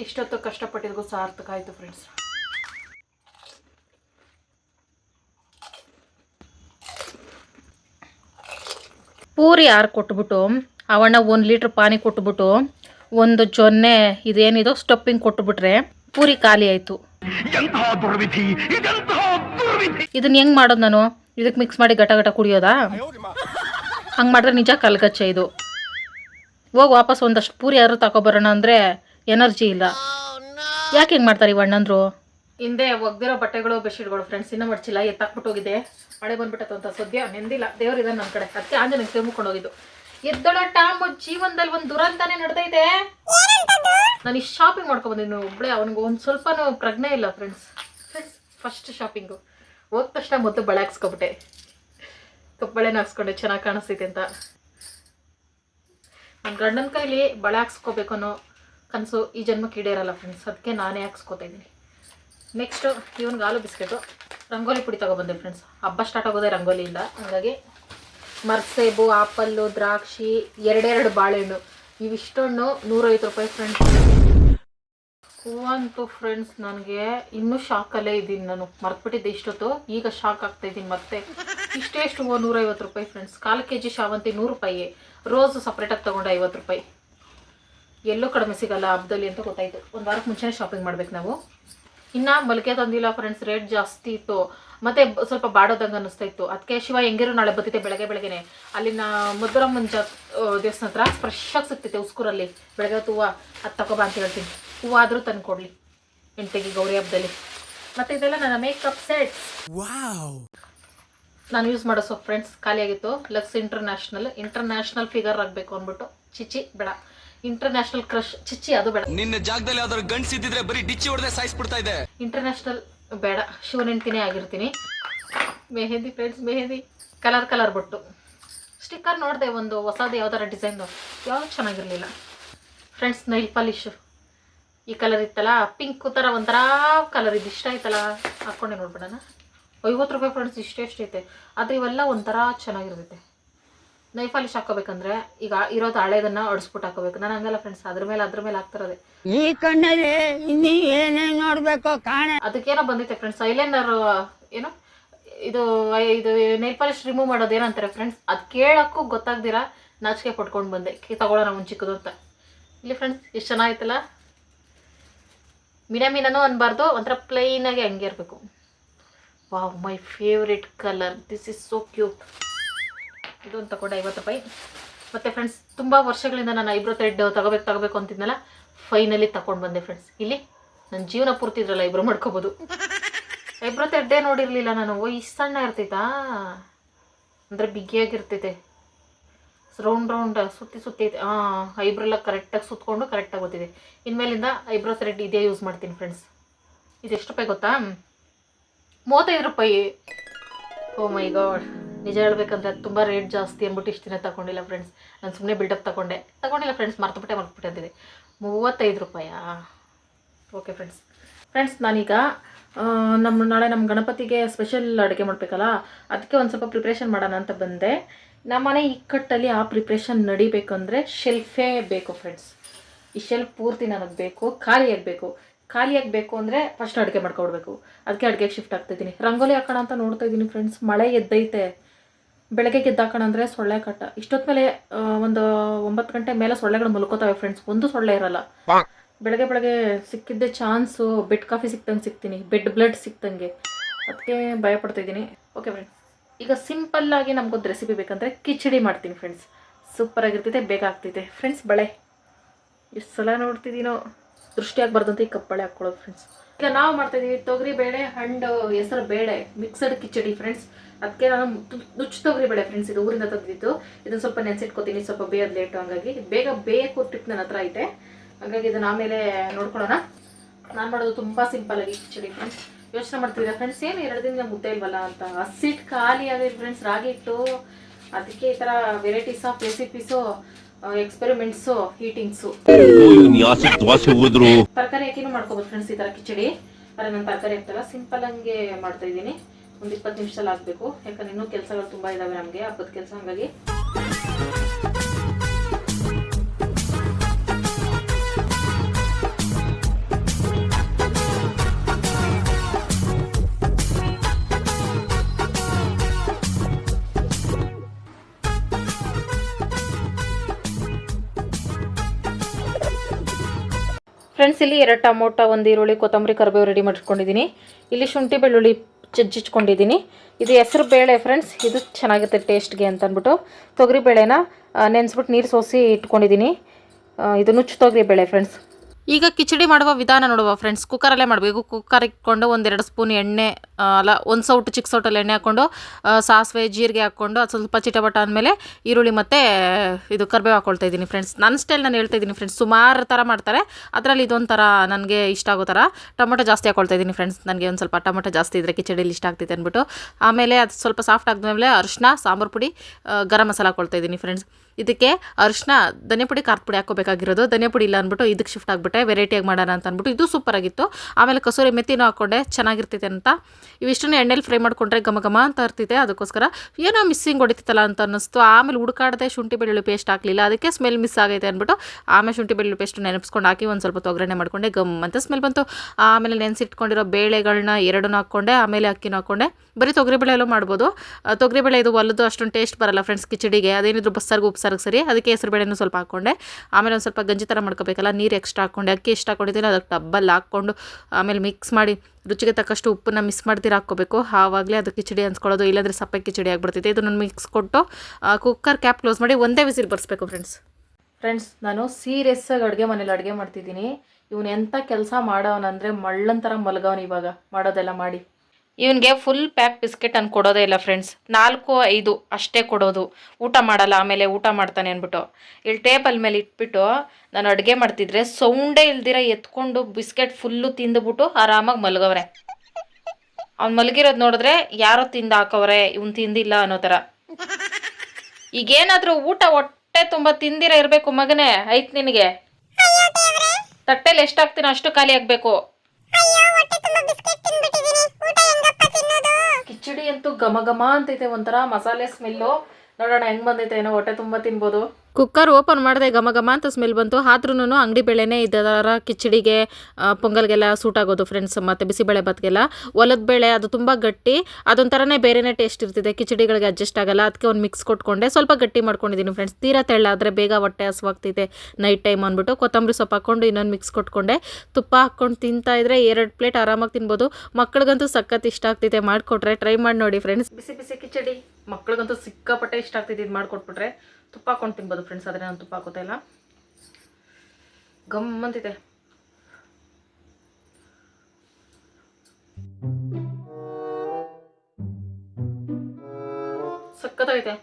ಇಷ್ಟೊತ್ತು ಕಷ್ಟಪಟ್ಟಿದ್ಗೂ ಸಾರ್ಥಕ ಆಯಿತು ಫ್ರೆಂಡ್ಸ್ ಪೂರಿ ಆರು ಕೊಟ್ಬಿಟ್ಟು ಅವಣ್ಣ ಒಂದು ಲೀಟ್ರ್ ಪಾನಿ ಕೊಟ್ಬಿಟ್ಟು ಒಂದು ಜೊನ್ನೆ ಇದೇನಿದೋ ಸ್ಟಪ್ಪಿಂಗ್ ಕೊಟ್ಬಿಟ್ರೆ ಪೂರಿ ಖಾಲಿ ಆಯಿತು. ಇದನ್ನ ಹೆಂಗ್ ಮಾಡೋದು ನಾನು? ಇದಕ್ಕೆ ಮಿಕ್ಸ್ ಮಾಡಿ ಗಟ ಗಟ ಕುಡಿಯೋದಾ? ಹಂಗೆ ಮಾಡಿದ್ರೆ ನಿಜ ಕಲ್ಗಚ್ಚೆ ಇದು. ಹೋಗಿ ವಾಪಸ್ ಒಂದಷ್ಟು ಪೂರಿ ಯಾರು ತಗೊಬರೋಣ ಅಂದರೆ ಎನರ್ಜಿ ಇಲ್ಲ. ಯಾಕೆ ಹಿಂಗೆ ಮಾಡ್ತಾರೆ ಈ ಅಣ್ಣಂದ್ರು? ಹಿಂದೆ ಒಗ್ದಿರೋ ಬಟ್ಟೆಗಳು, ಬೆಡ್ಶೀಟ್ಗಳು ಫ್ರೆಂಡ್ಸ್ ಇನ್ನೂ ಮಡ್ಚಿಲ್ಲ, ಎತ್ತಾಕ್ಬಿಟ್ಟು ಹೋಗಿದೆ. ಮಳೆ ಬಂದ್ಬಿಟ್ಟತ್ತು ಅಂತ ಸದ್ಯ ನೆಂದಿಲ್ಲ. ದೇವ್ರಿದೆ ನನ್ನ ಕಡೆ. ಅದಕ್ಕೆ ಆಂಜನೇಯ ತಿರ್muಕೊಂಡು ಹೋಗಿದ್ದು. ಎದ್ದಳ ಟಾಮ್ ಜೀವನದಲ್ಲಿ ಒಂದು ದುರಂತಾನೆ ನಡೆದೈತೆ. ನಾನು ಇಷ್ಟು ಶಾಪಿಂಗ್ ಮಾಡ್ಕೊಬಂದಿದ್ದೀನಿ ಒಬ್ಬಳೆ ಅವನಿಗೆ ಒಂದು ಸ್ವಲ್ಪನೂ ಪ್ರಜ್ಞೆ ಇಲ್ಲ ಫ್ರೆಂಡ್ಸ್ ಫ್ರೆಂಡ್ಸ್ ಫಸ್ಟ್ ಶಾಪಿಂಗು ಹೋದ ತಕ್ಷಣ ಮೊದಲು ಬಳೆ ಹಾಕ್ಸ್ಕೊಬಿಟ್ಟೆ. ಕಬ್ಬಳೆನ ಹಾಕ್ಸ್ಕೊಂಡೆ, ಚೆನ್ನಾಗಿ ಕಾಣಿಸ್ತೈತೆ ಅಂತ. ನನ್ನ ಗಂಡನ ಕೈಲಿ ಬಳೆ ಹಾಕ್ಸ್ಕೋಬೇಕು ಕನಸು ಈ ಜನ್ಮಕ್ಕೆ ಈಡೇರಲ್ಲ ಫ್ರೆಂಡ್ಸ್ ಅದಕ್ಕೆ ನಾನೇ ಹಾಕ್ಸ್ಕೊತಾ ಇದ್ದೀನಿ ನೆಕ್ಸ್ಟು ಇವನ್ಗೆ ಹಾಲು ಬಿಸ್ಕೆಟು. ರಂಗೋಲಿ ಪುಡಿ ತೊಗೊಬಂದೆ ಫ್ರೆಂಡ್ಸ್ ಹಬ್ಬ ಸ್ಟಾರ್ಟ್ ಆಗೋದೆ ರಂಗೋಲಿಯಿಂದ. ಹಾಗಾಗಿ ಮರ್ಸೇಬು, ಆಪಲ್ಲು, ದ್ರಾಕ್ಷಿ, ಎರಡೆರಡು ಬಾಳೆಹಣ್ಣು. ಇವಿಷ್ಟೊಣ್ಣು ನೂರೈವತ್ತು ರೂಪಾಯಿ ಫ್ರೆಂಡ್ಸ್ ಹೂವಂತೂ ಫ್ರೆಂಡ್ಸ್ ನನಗೆ ಇನ್ನೂ ಶಾಕಲ್ಲೇ ಇದ್ದೀನಿ ನಾನು. ಮರ್ತ್ಬಿಟ್ಟಿದ್ದೆ ಇಷ್ಟೊತ್ತು. ಈಗ ಶಾಕ್ ಆಗ್ತಾ ಇದ್ದೀನಿ ಮತ್ತೆ. ಇಷ್ಟೇ ಇಷ್ಟು ಹೂವು ನೂರೈವತ್ತು ರೂಪಾಯಿ ಫ್ರೆಂಡ್ಸ್ ಕಾಲು ಕೆ ಜಿ ಶಾವಂತಿ ನೂರು ರೂಪಾಯಿ. ರೋಸು ಸಪ್ರೇಟಾಗಿ ತೊಗೊಂಡೆ ಐವತ್ತು ರೂಪಾಯಿ. ಎಲ್ಲೂ ಕಡಿಮೆ ಸಿಗಲ್ಲ ಹಬ್ಬದಲ್ಲಿ ಅಂತ ಗೊತ್ತಾಯ್ತು. ಒಂದು ವಾರಕ್ಕೆ ಮುಂಚೆನೇ ಶಾಪಿಂಗ್ ಮಾಡ್ಬೇಕು ನಾವು. ಇನ್ನು ಮಲ್ಕೆ ತಂದಿಲ್ಲ ಫ್ರೆಂಡ್ಸ್ ರೇಟ್ ಜಾಸ್ತಿ ಇತ್ತು. ಮತ್ತೆ ಸ್ವಲ್ಪ ಬಾಡೋದಂಗೆ ಅನ್ನಿಸ್ತಾ ಇತ್ತು. ಅದಕ್ಕೆ ಶಿವ ಹೆಂಗಿರೋ ನಾಳೆ ಬತ್ತಿದೆ ಬೆಳಗ್ಗೆ ಬೆಳಗ್ಗೆನೆ. ಅಲ್ಲಿನ ಮಧುರಮ್ಮನ ಜಾ ದೇವಸ್ಥಾನ ಹತ್ರ ಫ್ರೆಶ್ ಆಗಿ ಸಿಗ್ತೈತೆ ಉಸ್ಕೂರಲ್ಲಿ. ಬೆಳಗ್ಗೆ ಹೊತ್ತು ಹೂವು ಅದು ತಗೋಬಾ ಅಂತ ಹೇಳ್ತೀನಿ. ಹೂವು ಆದರೂ ತಂದು ಕೊಡಲಿ. ಎಂಟಿಗೆ ಗೌರಿ ಹಬ್ಬದಲ್ಲಿ ಮತ್ತು ಇದೆಲ್ಲ ನನ್ನ ಮೇಕಪ್ ಸೆಟ್ ನಾನು ಯೂಸ್ ಮಾಡೋ ಸೊ ಫ್ರೆಂಡ್ಸ್ ಖಾಲಿಯಾಗಿತ್ತು ಲಕ್ಸ್ ಇಂಟರ್ನ್ಯಾಷನಲ್ ಇಂಟರ್ನ್ಯಾಷನಲ್ ಫಿಗರ್ ಆಗಬೇಕು ಅಂದ್ಬಿಟ್ಟು. ಚಿಚಿ ಬೇಡ. ಇಂಟರ್ನ್ಯಾಷನಲ್ ಕ್ರಶ್ ಚಿಚ್ಚಿ ಅದು ಬೇಡ. ನಿನ್ನ ಜಾಗದಲ್ಲಿ ಯಾವ್ದಾದ್ರು ಇದ್ದಿದ್ರೆ ಬರೀ ಡಿಚ್ಚಿ ಹೊಡೆದೇ ಸಾಯಿಸ್ಬಿಡ್ತಾ ಇದೆ. ಇಂಟರ್ನ್ಯಾಷನಲ್ ಬೇಡ. ಶಿವನೆಂಟಿನೇ ಆಗಿರ್ತೀನಿ. Mehndi friends mehndi. Colour colour ಬೊಟ್ಟು. ಸ್ಟಿಕ್ಕರ್ ನೋಡಿದೆ ಒಂದು ಹೊಸದು ಯಾವ್ದಾರ ಡಿಸೈನ್ದು ಯಾವ್ದು ಚೆನ್ನಾಗಿರಲಿಲ್ಲ. ಫ್ರೆಂಡ್ಸ್ ನೈಲ್ ಪಾಲಿಶ್ ಈ ಕಲರ್ ಇತ್ತಲ್ಲ ಪಿಂಕ್ ಥರ ಒಂಥರ ಕಲರ್ ಇದು ಇಷ್ಟ ಆಯ್ತಲ್ಲ ಹಾಕ್ಕೊಂಡೆ ನೋಡ್ಬಿಡೋಣ. ಐವತ್ತು ರೂಪಾಯಿ ಫ್ರೆಂಡ್ಸ್ ಇಷ್ಟೇ ಇಷ್ಟೈತೆ ಆದರೆ ಇವೆಲ್ಲ ಒಂಥರ ಚೆನ್ನಾಗಿರ್ತೈತೆ. ಪಾಲಿಶ್ ಹಾಕೋಬೇಕಂದ್ರೆ ಈಗ ಇರೋದು ಹಳೇದನ್ನ ಅಡಿಸ್ಬಿಟ್ಟು ಹಾಕೋಬೇಕು ನಾನು ಹಂಗಲ್ಲ ಫ್ರೆಂಡ್ಸ್ ಅದ್ರ ಮೇಲೆ ಅದ್ರ ಮೇಲೆ ಹಾಕ್ತಿರೋದೆ. ಈ ಕಣ್ಣಲ್ಲಿ ಇನ್ನೀ ಏನೇನು ನೋಡಬೇಕು ಕಾಣೆ. ಅದಕ್ಕೇನೋ ಬಂದೈತೆ ಫ್ರೆಂಡ್ಸ್ ಐಲೈನರ್ ಏನು? ಇದು ಇದು ನೈಲ್ ಪಾಲಿಶ್ ರಿಮೂವ್ ಮಾಡೋದು ಏನಂತಾರೆ ಫ್ರೆಂಡ್ಸ್ ಅದು ಕೇಳೋಕ್ಕೂ ಗೊತ್ತಾಗ್ದಿರಾ ನಾಚಿಕೆ ಪಟ್ಕೊಂಡ್ ಬಂದೆ. ತಗೊಳ್ಳೋಣ ಒಂದು ಚಿಕ್ಕದು ಅಂತ. ಇಲ್ಲಿ ಫ್ರೆಂಡ್ಸ್ ಎಷ್ಟು ಚೆನ್ನಾಗಿತ್ತಲ್ಲ? ಮಿನ ಮೀನೂ ಅನ್ಬಾರ್ದು ಒಂಥರ ಪ್ಲೈನಾಗಿ ಹಂಗೆ ಇರಬೇಕು. Wow my favourite colour this is so cute ಇದೊಂದು ತಗೊಂಡೆ ಐವತ್ತು ರೂಪಾಯಿ. ಮತ್ತು ಫ್ರೆಂಡ್ಸ್ ತುಂಬ ವರ್ಷಗಳಿಂದ ನಾನು ಐಬ್ರೋ ಥ್ರೆಡ್ ತಗೋಬೇಕು ತಗೋಬೇಕು ಅಂತಿದ್ನಲ್ಲ ಫೈನಲಿ ತಗೊಂಡು ಬಂದೆ ಫ್ರೆಂಡ್ಸ್ ಇಲ್ಲಿ ನನ್ನ ಜೀವನ ಪೂರ್ತಿ ಇದ್ರಲ್ಲ ಐಬ್ರೋ ಮಾಡ್ಕೋಬೋದು. ಐಬ್ರೋ ಥ್ರೆಡ್ಡೇ ನೋಡಿರಲಿಲ್ಲ ನಾನು. ಓ, ಇಷ್ಟು ಸಣ್ಣ ಇರ್ತೈತಾ? ಅಂದರೆ ಬಿಗಿಯಾಗಿರ್ತೈತೆ ರೌಂಡ್ ರೌಂಡ್ ಸುತ್ತಿ ಸುತ್ತಿ ಹಾಂ ಐಬ್ರೋ ಎಲ್ಲ ಕರೆಕ್ಟಾಗಿ ಸುತ್ತಕೊಂಡು ಕರೆಕ್ಟಾಗಿ ಗೊತ್ತಿದೆ ಇನ್ಮೇಲಿಂದ ಐಬ್ರೋ ಥ್ರೆಡ್ ಇದೇ ಯೂಸ್ ಮಾಡ್ತೀನಿ ಫ್ರೆಂಡ್ಸ್ ಇದು ಎಷ್ಟು ರೂಪಾಯಿ ಗೊತ್ತಾ? ಮೂವತ್ತೈದು ರೂಪಾಯಿ. ಓ ಮೈ ಗಾಡ್ ನಿಜ ಹೇಳ್ಬೇಕಂದ್ರೆ ತುಂಬ ರೇಟ್ ಜಾಸ್ತಿ ಅಂದ್ಬಿಟ್ಟು ಇಷ್ಟು ದಿನ ತಗೊಂಡಿಲ್ಲ ಫ್ರೆಂಡ್ಸ್ ನಾನು ಸುಮ್ಮನೆ ಬಿಲ್ಡಪ್ ತಗೊಂಡೆ. ತಗೊಂಡಿಲ್ಲ ಫ್ರೆಂಡ್ಸ್ ಮರ್ತುಬಿಟ್ಟೆ ಮರ್ತುಬಿಟ್ಟೆ ಅಂತಿದೆ. ಮೂವತ್ತೈದು ರೂಪಾಯಾ ಓಕೆ ಫ್ರೆಂಡ್ಸ್ ಫ್ರೆಂಡ್ಸ್ ನಾನೀಗ ನಮ್ಮ ನಾಳೆ ನಮ್ಮ ಗಣಪತಿಗೆ ಸ್ಪೆಷಲ್ ಅಡುಗೆ ಮಾಡಬೇಕಲ್ಲ, ಅದಕ್ಕೆ ಒಂದು ಸ್ವಲ್ಪ ಪ್ರಿಪ್ರೇಷನ್ ಮಾಡೋಣ ಅಂತ ಬಂದೆ. ನಮ್ಮನೆ ಇಕ್ಕಟ್ಟಲ್ಲಿ ಆ ಪ್ರಿಪ್ರೇಷನ್ ನಡಿಬೇಕಂದ್ರೆ ಶೆಲ್ಫೇ ಬೇಕು ಫ್ರೆಂಡ್ಸ್ ಈ ಶೆಲ್ಫ್ ಪೂರ್ತಿ ನನಗೆ ಬೇಕು, ಖಾಲಿಯಾಗಿ ಬೇಕು. ಖಾಲಿಯಾಗಿ ಬೇಕು ಅಂದರೆ ಫಸ್ಟ್ ಅಡುಗೆ ಮಾಡ್ಕೊಡ್ಬೇಕು. ಅದಕ್ಕೆ ಅಡುಗೆಗೆ ಶಿಫ್ಟ್ ಆಗ್ತಾಯಿದ್ದೀನಿ ರಂಗೋಲಿ ಹಾಕೋಣ ಅಂತ ನೋಡ್ತಾ ಇದ್ದೀನಿ ಫ್ರೆಂಡ್ಸ್ ಮಳೆ ಎದ್ದೈತೆ. ಬೆಳಗ್ಗೆ ಗೆದ್ದಾಕೋಣ ಅಂದರೆ ಸೊಳ್ಳೆ ಕಟ್ಟ. ಇಷ್ಟೊತ್ತ ಮೇಲೆ ಒಂದು ಒಂಬತ್ತು ಗಂಟೆ ಮೇಲೆ ಸೊಳ್ಳೆಗಳು ಮಲ್ಕೋತಾವೆ ಫ್ರೆಂಡ್ಸ್ ಒಂದು ಸೊಳ್ಳೆ ಇರಲ್ಲ. ಬೆಳಗ್ಗೆ ಬೆಳಗ್ಗೆ ಸಿಕ್ಕಿದ್ದೆ ಚಾನ್ಸು ಬೆಡ್ ಕಾಫಿ ಸಿಕ್ತಂಗೆ ಸಿಗ್ತೀನಿ ಬೆಡ್ ಬ್ಲಡ್ ಸಿಕ್ತಂಗೆ. ಅದಕ್ಕೆ ಭಯ ಪಡ್ತಾ ಇದ್ದೀನಿ. ಓಕೆ ಫ್ರೆಂಡ್ಸ್ ಈಗ ಸಿಂಪಲ್ಲಾಗಿ ನಮಗೊಂದು ರೆಸಿಪಿ ಬೇಕಂದರೆ ಕಿಚಡಿ ಮಾಡ್ತೀನಿ ಫ್ರೆಂಡ್ಸ್ ಸೂಪರ್ ಆಗಿರ್ತೈತೆ ಬೇಗ ಆಗ್ತೈತೆ. ಫ್ರೆಂಡ್ಸ್ ಬಳೆ. ಎಷ್ಟು ಸಲ ನೋಡ್ತಿದ್ದೀನೋ ದೃಷ್ಟಿ ಆಗ್ಬಾರ್ದು ಈ ಕಪ್ಪಳೆ ಹಾಕ್ಕೊಳ್ಳೋದು ಫ್ರೆಂಡ್ಸ್ ಈಗ ನಾವು ಮಾಡ್ತಾ ಇದೀವಿ ತೊಗರಿ ಬೇಳೆ ಹಣ್ಣು ಹೆಸರು ಬೇಳೆ ಮಿಕ್ಸಡ್ ಕಿಚಡಿ ಫ್ರೆಂಡ್ಸ್ ಅದಕ್ಕೆ ನಾನು ನುಚ್ಚು ತೊಗರಿ ಬೇಡ ಫ್ರೆಂಡ್ಸ್ ಇದು ಊರಿಂದ ತೆಗೆದಿದ್ದು ಇದನ್ನ ಸ್ವಲ್ಪ ನೆನೆಸಿಟ್ಕೋತೀನಿ, ಸ್ವಲ್ಪ ಬೇಯೋದು ಲೇಟು ಹಂಗಾಗಿ. ಬೇಗ ಬೇಯಕ್ಕೆ ಟ್ರಿಪ್ ನನ್ನ ಹತ್ರ ಐತೆ. ಹಾಗಾಗಿ ಇದನ್ನ ಆಮೇಲೆ ನೋಡ್ಕೊಳ್ಳೋಣ. ನಾನು ಮಾಡೋದು ತುಂಬ ಸಿಂಪಲ್ ಆಗಿ ಕಿಚಡಿ ಫ್ರೆಂಡ್ಸ್ ಯೋಚನೆ ಮಾಡ್ತಿದ್ದೆ ಫ್ರೆಂಡ್ಸ್ ಏನು ಎರಡು ದಿನ ಮುದ್ದೆ ಇಲ್ವಲ್ಲ ಅಂತ. ಹಸಿಟ್ಟು ಖಾಲಿ ಆಗಿದೆ ಫ್ರೆಂಡ್ಸ್ ರಾಗಿ ಇಟ್ಟು ಅದಕ್ಕೆ ಈ ಥರ ವೆರೈಟೀಸ್ ಆಫ್ ರೆಸಿಪೀಸು ಎಕ್ಸ್ಪೆರಿಮೆಂಟ್ಸು ಹೀಟಿಂಗ್ಸು ತರಕಾರಿ ಹಾಕಿನೂ ಮಾಡ್ಕೋಬೋದು ಫ್ರೆಂಡ್ಸ್ ಈ ಥರ ಕಿಚಡಿ. ಅರೆ ನಾನು ತರಕಾರಿ ಹಾಕ್ತಲ್ಲ ಸಿಂಪಲ್ ಹಂಗೆ ಮಾಡ್ತಾ ಇದ್ದೀನಿ. ಒಂದು ಇಪ್ಪತ್ತು ನಿಮಿಷದಲ್ಲಿ ಆಗಬೇಕು. ಯಾಕಂದ್ರೆ ಇನ್ನೂ ಕೆಲಸಗಳು ತುಂಬ ಇದಾವೆ ನಮಗೆ. ಹಬ್ಬದ ಕೆಲಸ ಹಂಗಾಗಿ. ಫ್ರೆಂಡ್ಸ್ ಇಲ್ಲಿ ಎರಡು ಟೊಮೊಟೊ, ಒಂದು ಈರುಳ್ಳಿ, ಕೊತ್ತಂಬರಿ, ಕರಿಬೇವು ರೆಡಿ ಮಾಡ್ಕೊಂಡಿದ್ದೀನಿ ಇಲ್ಲಿ ಶುಂಠಿ, ಬೆಳ್ಳುಳ್ಳಿ ಜಜ್ಜಿಟ್ಕೊಂಡಿದ್ದೀನಿ ಇದು ಹೆಸರು ಬೇಳೆ ಫ್ರೆಂಡ್ಸ್ ಇದು ಚೆನ್ನಾಗಿರುತ್ತೆ ಟೇಸ್ಟ್ಗೆ ಅಂತ ಅಂದ್ಬಿಟ್ಟು. ತೊಗರಿ ಬೇಳೆನ ನೆನೆಸ್ಬಿಟ್ಟು ನೀರು ಸೋಸಿ ಇಟ್ಕೊಂಡಿದ್ದೀನಿ. ಇದು ನುಚ್ಚು ತೊಗರಿ ಬೇಳೆ ಫ್ರೆಂಡ್ಸ್ ಈಗ ಕಿಚಡಿ ಮಾಡುವ ವಿಧಾನ ನೋಡುವ ಫ್ರೆಂಡ್ಸ್ ಕುಕ್ಕರಲ್ಲೇ ಮಾಡಬೇಕು. ಕುಕ್ಕರ್ ಇಟ್ಕೊಂಡು ಒಂದೆರಡು ಸ್ಪೂನ್ ಎಣ್ಣೆ ಅಲ್ಲ, ಒಂದು ಸೌಟು ಚಿಕ್ಕ ಸೌಟಲ್ಲಿ ಎಣ್ಣೆ ಹಾಕ್ಕೊಂಡು ಸಾಸಿವೆ, ಜೀರಿಗೆ ಹಾಕ್ಕೊಂಡು ಅದು ಸ್ವಲ್ಪ ಚಿಟಪಟ ಆದಮೇಲೆ ಈರುಳ್ಳಿ ಮತ್ತು, ಇದು ಕರ್ಬೇವು ಹಾಕ್ಕೊಳ್ತಾ ಇದ್ದೀನಿ ಫ್ರೆಂಡ್ಸ್ ನನ್ನ ಸ್ಟೈಲ್ ನಾನು ಹೇಳ್ತಾ ಇದ್ದೀನಿ ಫ್ರೆಂಡ್ಸ್ ಸುಮಾರು ಥರ ಮಾಡ್ತಾರೆ. ಅದರಲ್ಲಿ ಇದೊಂಥರ ನನಗೆ ಇಷ್ಟ ಆಗೋ ಥರ ಟೊಮೊಟೊ ಜಾಸ್ತಿ ಹಾಕ್ಕೊಳ್ತಾ ಇದ್ದೀನಿ ಫ್ರೆಂಡ್ಸ್ ನನಗೆ ಒಂದು ಸ್ವಲ್ಪ ಟೊಮೊಟೊ ಜಾಸ್ತಿ ಇದ್ದರೆ ಕಿಚಡಿಲಿ ಇಷ್ಟ ಆಗ್ತೈತೆ ಅಂದ್ಬಿಟ್ಟು. ಆಮೇಲೆ ಅದು ಸ್ವಲ್ಪ ಸಾಫ್ಟ್ ಆದಮೇಲೆ ಅರಿಶಿನ, ಸಾಂಬಾರು ಪುಡಿ ಗರಂ ಮಸಾಲ ಹಾಕ್ಕೊಳ್ತಾ ಇದ್ದೀನಿ ಫ್ರೆಂಡ್ಸ್ ಇದಕ್ಕೆ ಅರಿಶಿನ ಧನಿಯ ಪುಡಿ ಪುಡಿ ಹಾಕೋಬೇಕಾಗಿರೋದು ಧನಿಯ ಪುಡಿ ಇಲ್ಲ ಅಂದ್ಬಿಟ್ಟು ಇದಕ್ಕೆ ಶಿಫ್ಟ್ ಆಗಿಬಿಟ್ಟೆ ವೆರೈಟಿಯಾಗಿ ಮಾಡೋಣ ಅಂತ ಅಂದ್ಬಿಟ್ಟು ಇದು ಸೂಪರ್ ಆಗಿತ್ತು. ಆಮೇಲೆ ಕಸೂರಿ ಮೆತ್ತಿನೂ ಹಾಕ್ಕೊಂಡೆ, ಚೆನ್ನಾಗಿರ್ತೈತೆ ಅಂತ. ಇವಿಷ್ಟನ್ನು ಎಣ್ಣೆಲಿ ಫ್ರೈ ಮಾಡ್ಕೊಂಡ್ರೆ ಘಮ ಘಮ ಅಂತ ಇರ್ತಿದೆ ಅದಕ್ಕೋಸ್ಕರ ಏನೋ ಮಿಸ್ಸಿಂಗ್ ಹೊಡಿತಿತ್ತಲ್ಲ ಅಂತ ಅನ್ನಿಸ್ತು. ಆಮೇಲೆ ಹುಡುಕಾಡದೆ ಶುಂಠಿ ಬೆಳ್ಳುಳ್ಳಿ ಪೇಸ್ಟ್ ಹಾಕಲಿಲ್ಲ. ಅದಕ್ಕೆ ಸ್ಮೆಲ್ ಮಿಸ್ ಆಗೈತೆ ಅಂದ್ಬಿಟ್ಟು ಆಮೇಲೆ ಶುಂಠಿ ಬೆಳ್ಳುಳ್ಳಿ ಪೇಸ್ಟ್ ನೆನಪಿಸ್ಕೊಂಡು ಹಾಕಿ ಒಂದು ಸ್ವಲ್ಪ ಒಗ್ಗರಣೆ ಮಾಡ್ಕೊಂಡೆ ಗಮ್ ಅಂತ ಸ್ಮೆಲ್ ಬಂತು. ಆಮೇಲೆ ನೆನೆಸಿಟ್ಕೊಂಡಿರೋ ಬೇಳೆಗಳನ್ನ ಎರಡನ್ನೂ ಹಾಕ್ಕೊಂಡೆ, ಆಮೇಲೆ ಅಕ್ಕಿನ ಹಾಕ್ಕೊಂಡೆ. ಬರೀ ತೊಗರಿಬೇಳೆಯಲ್ಲೂ ಮಾಡ್ಬೋದು. ತೊಗರಿ ತೊಗರಿಬೇಳೆ ಇದು ಒಲ್ಲದು ಅಷ್ಟೊಂದು ಟೇಸ್ಟ್ ಬರಲ್ಲ ಫ್ರೆಂಡ್ಸ್ ಕಿಚಡಿಗೆ. ಅದೇನಿದ್ರು ಬಸ್ಸಾರ್ಗೆ ಉಪ್ಸಾರ್ಗೆ ಸರಿ, ಅದಕ್ಕೆ ಹೆಸರು ಬೇಳೆನೂ ಸ್ವಲ್ಪ ಹಾಕ್ಕೊಂಡೆ ಆಮೇಲೆ ಒಂದು ಸ್ವಲ್ಪ ಗಂಜಿ ಥರ ಮಾಡ್ಕೋಬೇಕಲ್ಲ, ನೀರು ಎಕ್ಸ್ಟ್ರಾ ಹಾಕ್ಕೊಂಡೆ ಅಕ್ಕಿ ಎಷ್ಟು ಹಾಕ್ಕೊಂಡಿದ್ದೀನಿ ಅದಕ್ಕೆ ಡಬ್ಬಲ್ಲಿ ಹಾಕ್ಕೊಂಡು ಆಮೇಲೆ ಮಿಕ್ಸ್ ಮಾಡಿ, ರುಚಿಗೆ ತಕ್ಕಷ್ಟು ಉಪ್ಪನ್ನ ಮಿಸ್ ಮಾಡ್ತೀರ ಹಾಕ್ಕೋಬೇಕು. ಆವಾಗಲೇ ಅದು ಕಿಚಡಿ ಅನ್ಸ್ಕೊಳ್ಳೋದು, ಇಲ್ಲಾಂದರೆ ಸಪ್ಪೆ ಕಿಚಡಿ ಆಗಿಬಿಡ್ತೈತೆ. ಇದನ್ನು ಮಿಕ್ಸ್ ಕೊಟ್ಟು ಕುಕ್ಕರ್ ಕ್ಯಾಪ್ ಕ್ಲೋಸ್ ಮಾಡಿ ಒಂದೇ ವಿಸಿಲ್ ಬರ್ಸ್ಬೇಕು ಫ್ರೆಂಡ್ಸ್ ಫ್ರೆಂಡ್ಸ್ ನಾನು ಸೀರಿಯಸ್ ಆಗಿ ಅಡುಗೆ ಮನೇಲಿ ಅಡುಗೆ ಮಾಡ್ತಿದ್ದೀನಿ. ಇವನು ಎಂಥ ಕೆಲಸ ಮಾಡೋವನಂದರೆ ಮಳ್ಳಂತರ ಮಲಗವನು ಇವಾಗ. ಮಾಡೋದೆಲ್ಲ ಮಾಡಿ. ಇವನಿಗೆ ಫುಲ್ ಪ್ಯಾಕ್ ಬಿಸ್ಕೆಟ್ ಅನ್ನು ಕೊಡೋದೇ ಇಲ್ಲ ಫ್ರೆಂಡ್ಸ್ ನಾಲ್ಕು, ಐದು ಅಷ್ಟೇ ಕೊಡೋದು. ಊಟ ಮಾಡಲ್ಲ, ಆಮೇಲೆ ಊಟ ಮಾಡ್ತಾನೆ ಅಂದ್ಬಿಟ್ಟು. ಇಲ್ಲಿ ಟೇಬಲ್ ಮೇಲೆ ಇಟ್ಬಿಟ್ಟು ನಾನು ಅಡುಗೆ ಮಾಡ್ತಿದ್ರೆ ಸೌಂಡೇ ಇಲ್ದಿರ ಎತ್ಕೊಂಡು ಬಿಸ್ಕೆಟ್ ಫುಲ್ಲು ತಿಂದುಬಿಟ್ಟು ಆರಾಮಾಗಿ ಮಲಗವ್ರೆ. ಅವ್ನು ಮಲಗಿರೋದು ನೋಡಿದ್ರೆ ಯಾರೋ ತಿಂದು ಹಾಕವ್ರೆ, ಇವ್ನು ತಿಂದಿಲ್ಲ ಅನ್ನೋ ಥರ. ಈಗೇನಾದರೂ ಊಟ ಹೊಟ್ಟೆ ತುಂಬ ತಿಂದಿರ ಇರಬೇಕು ಮಗನೇ, ಐತ್ ನಿನಗೆ. ತಟ್ಟೆಲಿ ಎಷ್ಟಾಗ್ತೀನೋ ಅಷ್ಟು ಖಾಲಿ ಆಗಬೇಕು. ಕಿಚಡಿ ಅಂತೂ ಘಮ ಘಮ ಅಂತೈತೆ ಒಂಥರ ಮಸಾಲೆ ಸ್ಮೆಲ್ಲು ನೋಡೋಣ ಹೆಂಗೆ ಬಂದೈತೆ ಏನೋ ಹೊಟ್ಟೆ ತುಂಬ ತಿನ್ಬೋದು. ಕುಕ್ಕರ್ ಓಪನ್ ಮಾಡಿದೆ ಘಮ ಘಮ ಅಂತ ಸ್ಮೆಲ್ ಬಂತು. ಆದ್ರೂ ಅಂಗಡಿ ಬೇಳೆನೇ ಇದರ ಕಿಚಡಿಗೆ ಪೊಂಗಲ್ಗೆಲ್ಲ ಸೂಟ್ ಆಗೋದು ಫ್ರೆಂಡ್ಸ್ ಮತ್ತು ಬಿಸಿಬೇಳೆ ಭಾತ್ಗೆಲ್ಲ. ಹೊಲದ ಬೇಳೆ ಅದು ತುಂಬ ಗಟ್ಟಿ. ಅದೊಂಥರನೇ ಬೇರೆನೇ ಟೇಸ್ಟ್ ಇರ್ತಿದೆ. ಕಿಚಡಿಗಳಿಗೆ ಅಡ್ಜಸ್ಟ್ ಆಗಲ್ಲ. ಅದಕ್ಕೆ ಒಂದು ಮಿಕ್ಸ್ ಕೊಟ್ಕೊಂಡೆ. ಸ್ವಲ್ಪ ಗಟ್ಟಿ ಮಾಡ್ಕೊಂಡಿದ್ದೀನಿ ಫ್ರೆಂಡ್ಸ್ ತೀರಾ ತೆಳ್ಳಾದರೆ ಬೇಗ ಹೊಟ್ಟೆ ಹಸುವಾಗ್ತಿದೆ ನೈಟ್ ಟೈಮ್ ಅಂದ್ಬಿಟ್ಟು ಕೊತ್ತಂಬರಿ ಸೊಪ್ಪು ಹಾಕ್ಕೊಂಡು ಇನ್ನೊಂದು ಮಿಕ್ಸ್ ಕೊಟ್ಕೊಂಡೆ. ತುಪ್ಪ ಹಾಕ್ಕೊಂಡು ತಿಂತಾ ಇದ್ರೆ ಎರಡು ಪ್ಲೇಟ್ ಆರಾಮಾಗಿ ತಿನ್ಬೋದು. ಮಕ್ಕಳಿಗಂತೂ ಸಖತ್ ಇಷ್ಟ ಆಗ್ತಿದೆ ಮಾಡಿಕೊಟ್ರೆ. ಟ್ರೈ ಮಾಡಿ ನೋಡಿ ಫ್ರೆಂಡ್ಸ್ ಬಿಸಿ ಬಿಸಿ ಕಿಚಡಿ ಮಕ್ಕಳಿಗಂತೂ ಸಿಕ್ಕಾಪಟ್ಟೆ ಇಷ್ಟ ಆಗ್ತಿದೆ ಇದು ಮಾಡಿಕೊಟ್ಬಿಟ್ರೆ. ತುಪ್ಪ ಹಾಕೊಂಡು ತಿನ್ಬೋದು ಫ್ರೆಂಡ್ಸ್ ಆದರೆ ನಾನು ತುಪ್ಪ ಹಾಕೋತಾ ಇಲ್ಲ. ಗಮ್ ಅಂತಿದೆ. ಸಖತ್ತಾಗೈತೆ.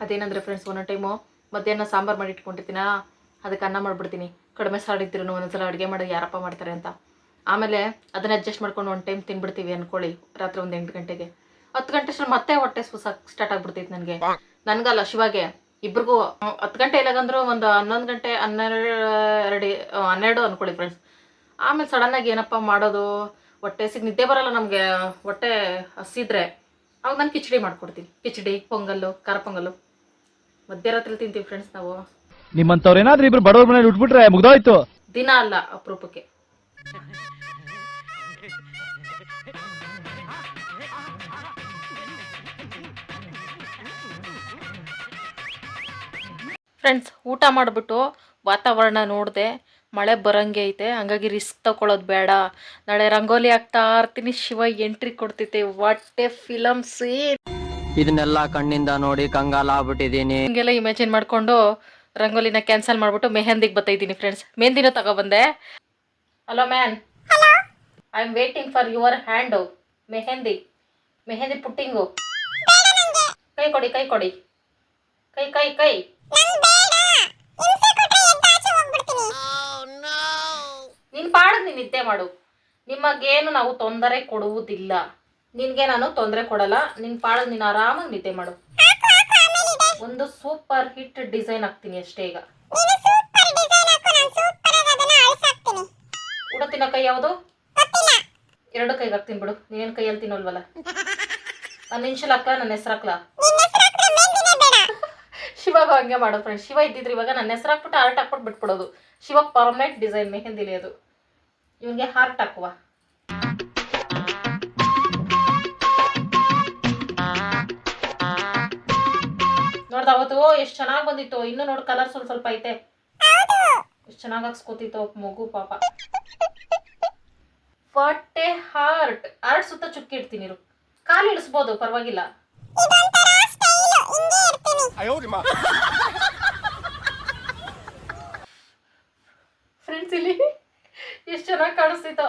ಅದೇನಂದ್ರೆ ಫ್ರೆಂಡ್ಸ್ ಒಂದೊಂದು ಟೈಮು ಮಧ್ಯಾಹ್ನ ಸಾಂಬಾರು ಮಾಡಿ ಇಟ್ಕೊಂಡಿರ್ತೀನ? ಅದಕ್ಕೆ ಅನ್ನ ಮಾಡಿಬಿಡ್ತೀನಿ. ಕಡಿಮೆ ಸಾಡಿದ್ರು ಒಂದೊಂದ್ಸಲ ಅಡುಗೆ ಮಾಡಿ ಯಾರಪ್ಪ ಮಾಡ್ತಾರೆ ಅಂತ. ಆಮೇಲೆ ಅದನ್ನ ಅಡ್ಜಸ್ಟ್ ಮಾಡ್ಕೊಂಡು ಒಂದು ಟೈಮ್ ತಿನ್ಬಿಡ್ತೀವಿ ಅಂದ್ಕೊಳ್ಳಿ ರಾತ್ರಿ ಒಂದು ಎಂಟು ಗಂಟೆಗೆ. ಹತ್ತು ಗಂಟೆ ಮತ್ತೆ ಹೊಟ್ಟೆ ಸ್ಟಾರ್ಟ್ ಆಗ್ಬಿಡ್ತೈತೆ ನನಗೆ. ನನಗಲ್ಲ ಶಿವಾಗೆ. ಇಬ್ರಿಗೂ ಹತ್ತು ಗಂಟೆ ಇಲ್ಲಾಗಂದ್ರೂ ಒಂದು ಹನ್ನೊಂದು ಗಂಟೆ ಹನ್ನೆರಡು ಹನ್ನೆರಡು ಅನ್ಕೊಳ್ಳಿ ಫ್ರೆಂಡ್ಸ್ ಆಮೇಲೆ ಸಡನ್ನಾಗಿ ಏನಪ್ಪ ಮಾಡೋದು? ಹೊಟ್ಟೆ ಸಿಗ್ ನಿದ್ದೆ ಬರಲ್ಲ ನಮಗೆ. ಹೊಟ್ಟೆ ಹಸಿದ್ರೆ ಅವಾಗ ನಾನು ಕಿಚಡಿ ಮಾಡ್ಕೊಡ್ತೀನಿ. ಕಿಚಡಿ ಪೊಂಗಲ್ಲು ಖಾರ ಪೊಂಗಲ್ಲು. ಮಧ್ಯರಾತ್ರಿ ತಿಂತೀವಿ ಫ್ರೆಂಡ್ಸ್ ನಾವು. ನಿಮ್ಮಂತವ್ರು ಏನಾದ್ರೂ ಇಬ್ರು ಬಡವ್ರ ಮನೇಲಿ ಉಟ್ಬಿಟ್ರೆ ಮುಗ್ದೋಯ್ತು. ದಿನ ಅಲ್ಲ ಅಪರೂಪಕ್ಕೆ. ಫ್ರೆಂಡ್ಸ್ ಊಟ ಮಾಡಿಬಿಟ್ಟು ವಾತಾವರಣ ನೋಡಿದೆ ಮಳೆ ಬರೋಂಗೆ ಐತೆ ಹಂಗಾಗಿ ರಿಸ್ಕ್ ತಗೊಳ್ಳೋದು ಬೇಡ. ನಾಳೆ ರಂಗೋಲಿ ಹಾಕ್ತಾ ಇರ್ತೀನಿ ಶಿವ ಎಂಟ್ರಿ ಕೊಡ್ತೈತೆ ವಾಟ್ ಎ ಫಿಲಮ್ ಸೀನ್ ಇದನ್ನೆಲ್ಲ ಕಣ್ಣಿಂದ ನೋಡಿ ಕಂಗಾಲ ಆಗ್ಬಿಟ್ಟಿದೀನಿ ಹಿಂಗೆಲ್ಲ ಇಮ್ಯಾಜಿನ್ ಮಾಡಿಕೊಂಡು ರಂಗೋಲಿನ ಕ್ಯಾನ್ಸಲ್ ಮಾಡಿಬಿಟ್ಟು ಮೆಹಂದಿಗೆ ಬತ್ತೈದ್ದೀನಿ ಫ್ರೆಂಡ್ಸ್ ಮೆಹಂದಿನ ತಗೊಬಂದೆ. Hello man I am waiting for your hand mehndi. Mehndi putting. ಕೈ ಕೊಡಿ ಕೈ ಕೊಡಿ. ಕೈ ಕೈ ಕೈ. ನಿನ್ ಪಾಡದ್ ನೀನ್ ನಿದ್ದೆ ಮಾಡು. ನಿಮಗೇನು ನಾವು ತೊಂದರೆ ಕೊಡುವುದಿಲ್ಲ. ನಿನ್ಗೆ ನಾನು ತೊಂದರೆ ಕೊಡಲ್ಲ. ನಿನ್ ಪಾಡದ್ ನೀನ್ ಆರಾಮಾಗಿ ನಿದ್ದೆ ಮಾಡು. ಒಂದು ಸೂಪರ್ ಹಿಟ್ ಡಿಸೈನ್ ಹಾಕ್ತೀನಿ ಅಷ್ಟೇ ಈಗ. ಊಟ ತಿನ್ನೋ ಕೈ ಯಾವುದು? ಎರಡು ಕೈಗೆ ಹಾಕ್ತೀನಿ ಬಿಡು. ನೀನೇನು ಕೈಯಲ್ಲಿ ತಿನ್ನೋಲ್ವಲ್ಲ? ನಾನು ಇನ್ಶಲ್ ಹಾಕ್ಲಾ ನನ್ನ ಹೆಸರು ಹಾಕ್ಲಾ? ಶಿವಾಗ ಹಂಗೆ ಮಾಡೋ ಫ್ರೆಂಡ್. ಶಿವ ಇದ್ದಿದ್ರೆ ಇವಾಗ ನನ್ನ ಹೆಸರು ಹಾಕ್ಬಿಟ್ಟು ಹಾರ್ಟ್ ಹಾಕ್ಬಿಟ್ಟು ಬಿಟ್ಬಿಡೋದು. ಶಿವ ಪರ್ಮನೆಂಟ್ ಡಿಸೈನ್ ಮೆಹೆಂದಿಲಿ ಅದು. ಇವನಿಗೆ ಹಾರ್ಟ್ ಹಾಕುವ. ನೋಡ್ದ ಅವತ್ತು ಎಷ್ಟು ಚೆನ್ನಾಗಿ ಬಂದಿತ್ತು. ಇನ್ನು ನೋಡು ಕಲರ್ ಸ್ವಲ್ಪ ಸ್ವಲ್ಪ ಐತೆ. ಎಷ್ಟು ಚೆನ್ನಾಗಿ ಹಾಕ್ಸ್ಕೊತಿತ್ತು ಮಗು ಪಾಪ. ಫಟ್ಟೆ ಹಾರ್ಟ್. ಹಾರ್ಟ್ ಸುತ್ತ ಚುಕ್ಕಿ ಇಡ್ತೀನಿ ಕಾಲು ಇಳಿಸ್ಬೋದು, ಪರವಾಗಿಲ್ಲ. ಫ್ರೆಂಡ್ಸ್ ಇಲ್ಲಿ ಎಷ್ಟು ಚೆನ್ನಾಗಿ ಕಾಣಿಸ್ತಿತ್ತು?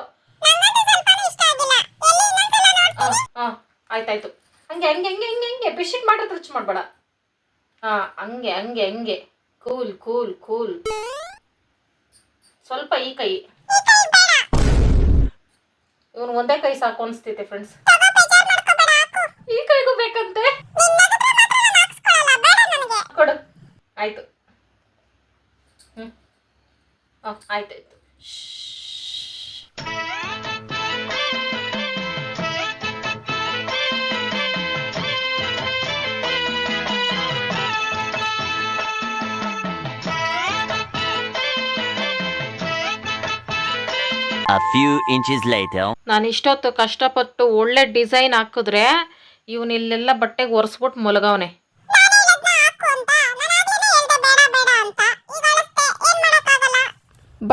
ಆಯ್ತಾಯ್ತು. ಹಂಗೆ ಹಂಗೆ ಹಂಗೆ ಹಂಗೆ ಹಂಗೆ ಬೆಡ್ಶೀಟ್ ಮಾಡಿ ರುಚಿ ಮಾಡಬೇಡ. ಹಾ ಹಂಗೆ ಹಂಗೆ ಹಂಗೆ. ಕೂಲ್ ಕೂಲ್ ಕೂಲ್ ಸ್ವಲ್ಪ ಈ ಕೈ. ಇವನು ಒಂದೇ ಕೈ ಸಾಕು ಅನಿಸ್ತೈತೆ ಫ್ರೆಂಡ್ಸ್ ಈ ಕೈಗೂ ಬೇಕಂತೆ. ಆಯಿತು. ಹ್ಞೂ ಹಾಂ ಆಯ್ತಾಯ್ತು inches later. ನಾನು ಇಷ್ಟೊತ್ತು ಕಷ್ಟಪಟ್ಟು ಒಳ್ಳೆ ಡಿಸೈನ್ ಹಾಕಿದ್ರೆ ಇವನಿಲ್ಲೆಲ್ಲ ಬಟ್ಟೆಗೆ ಒರೆಸ್ಬಿಟ್ಟು ಮಲಗವನೆ.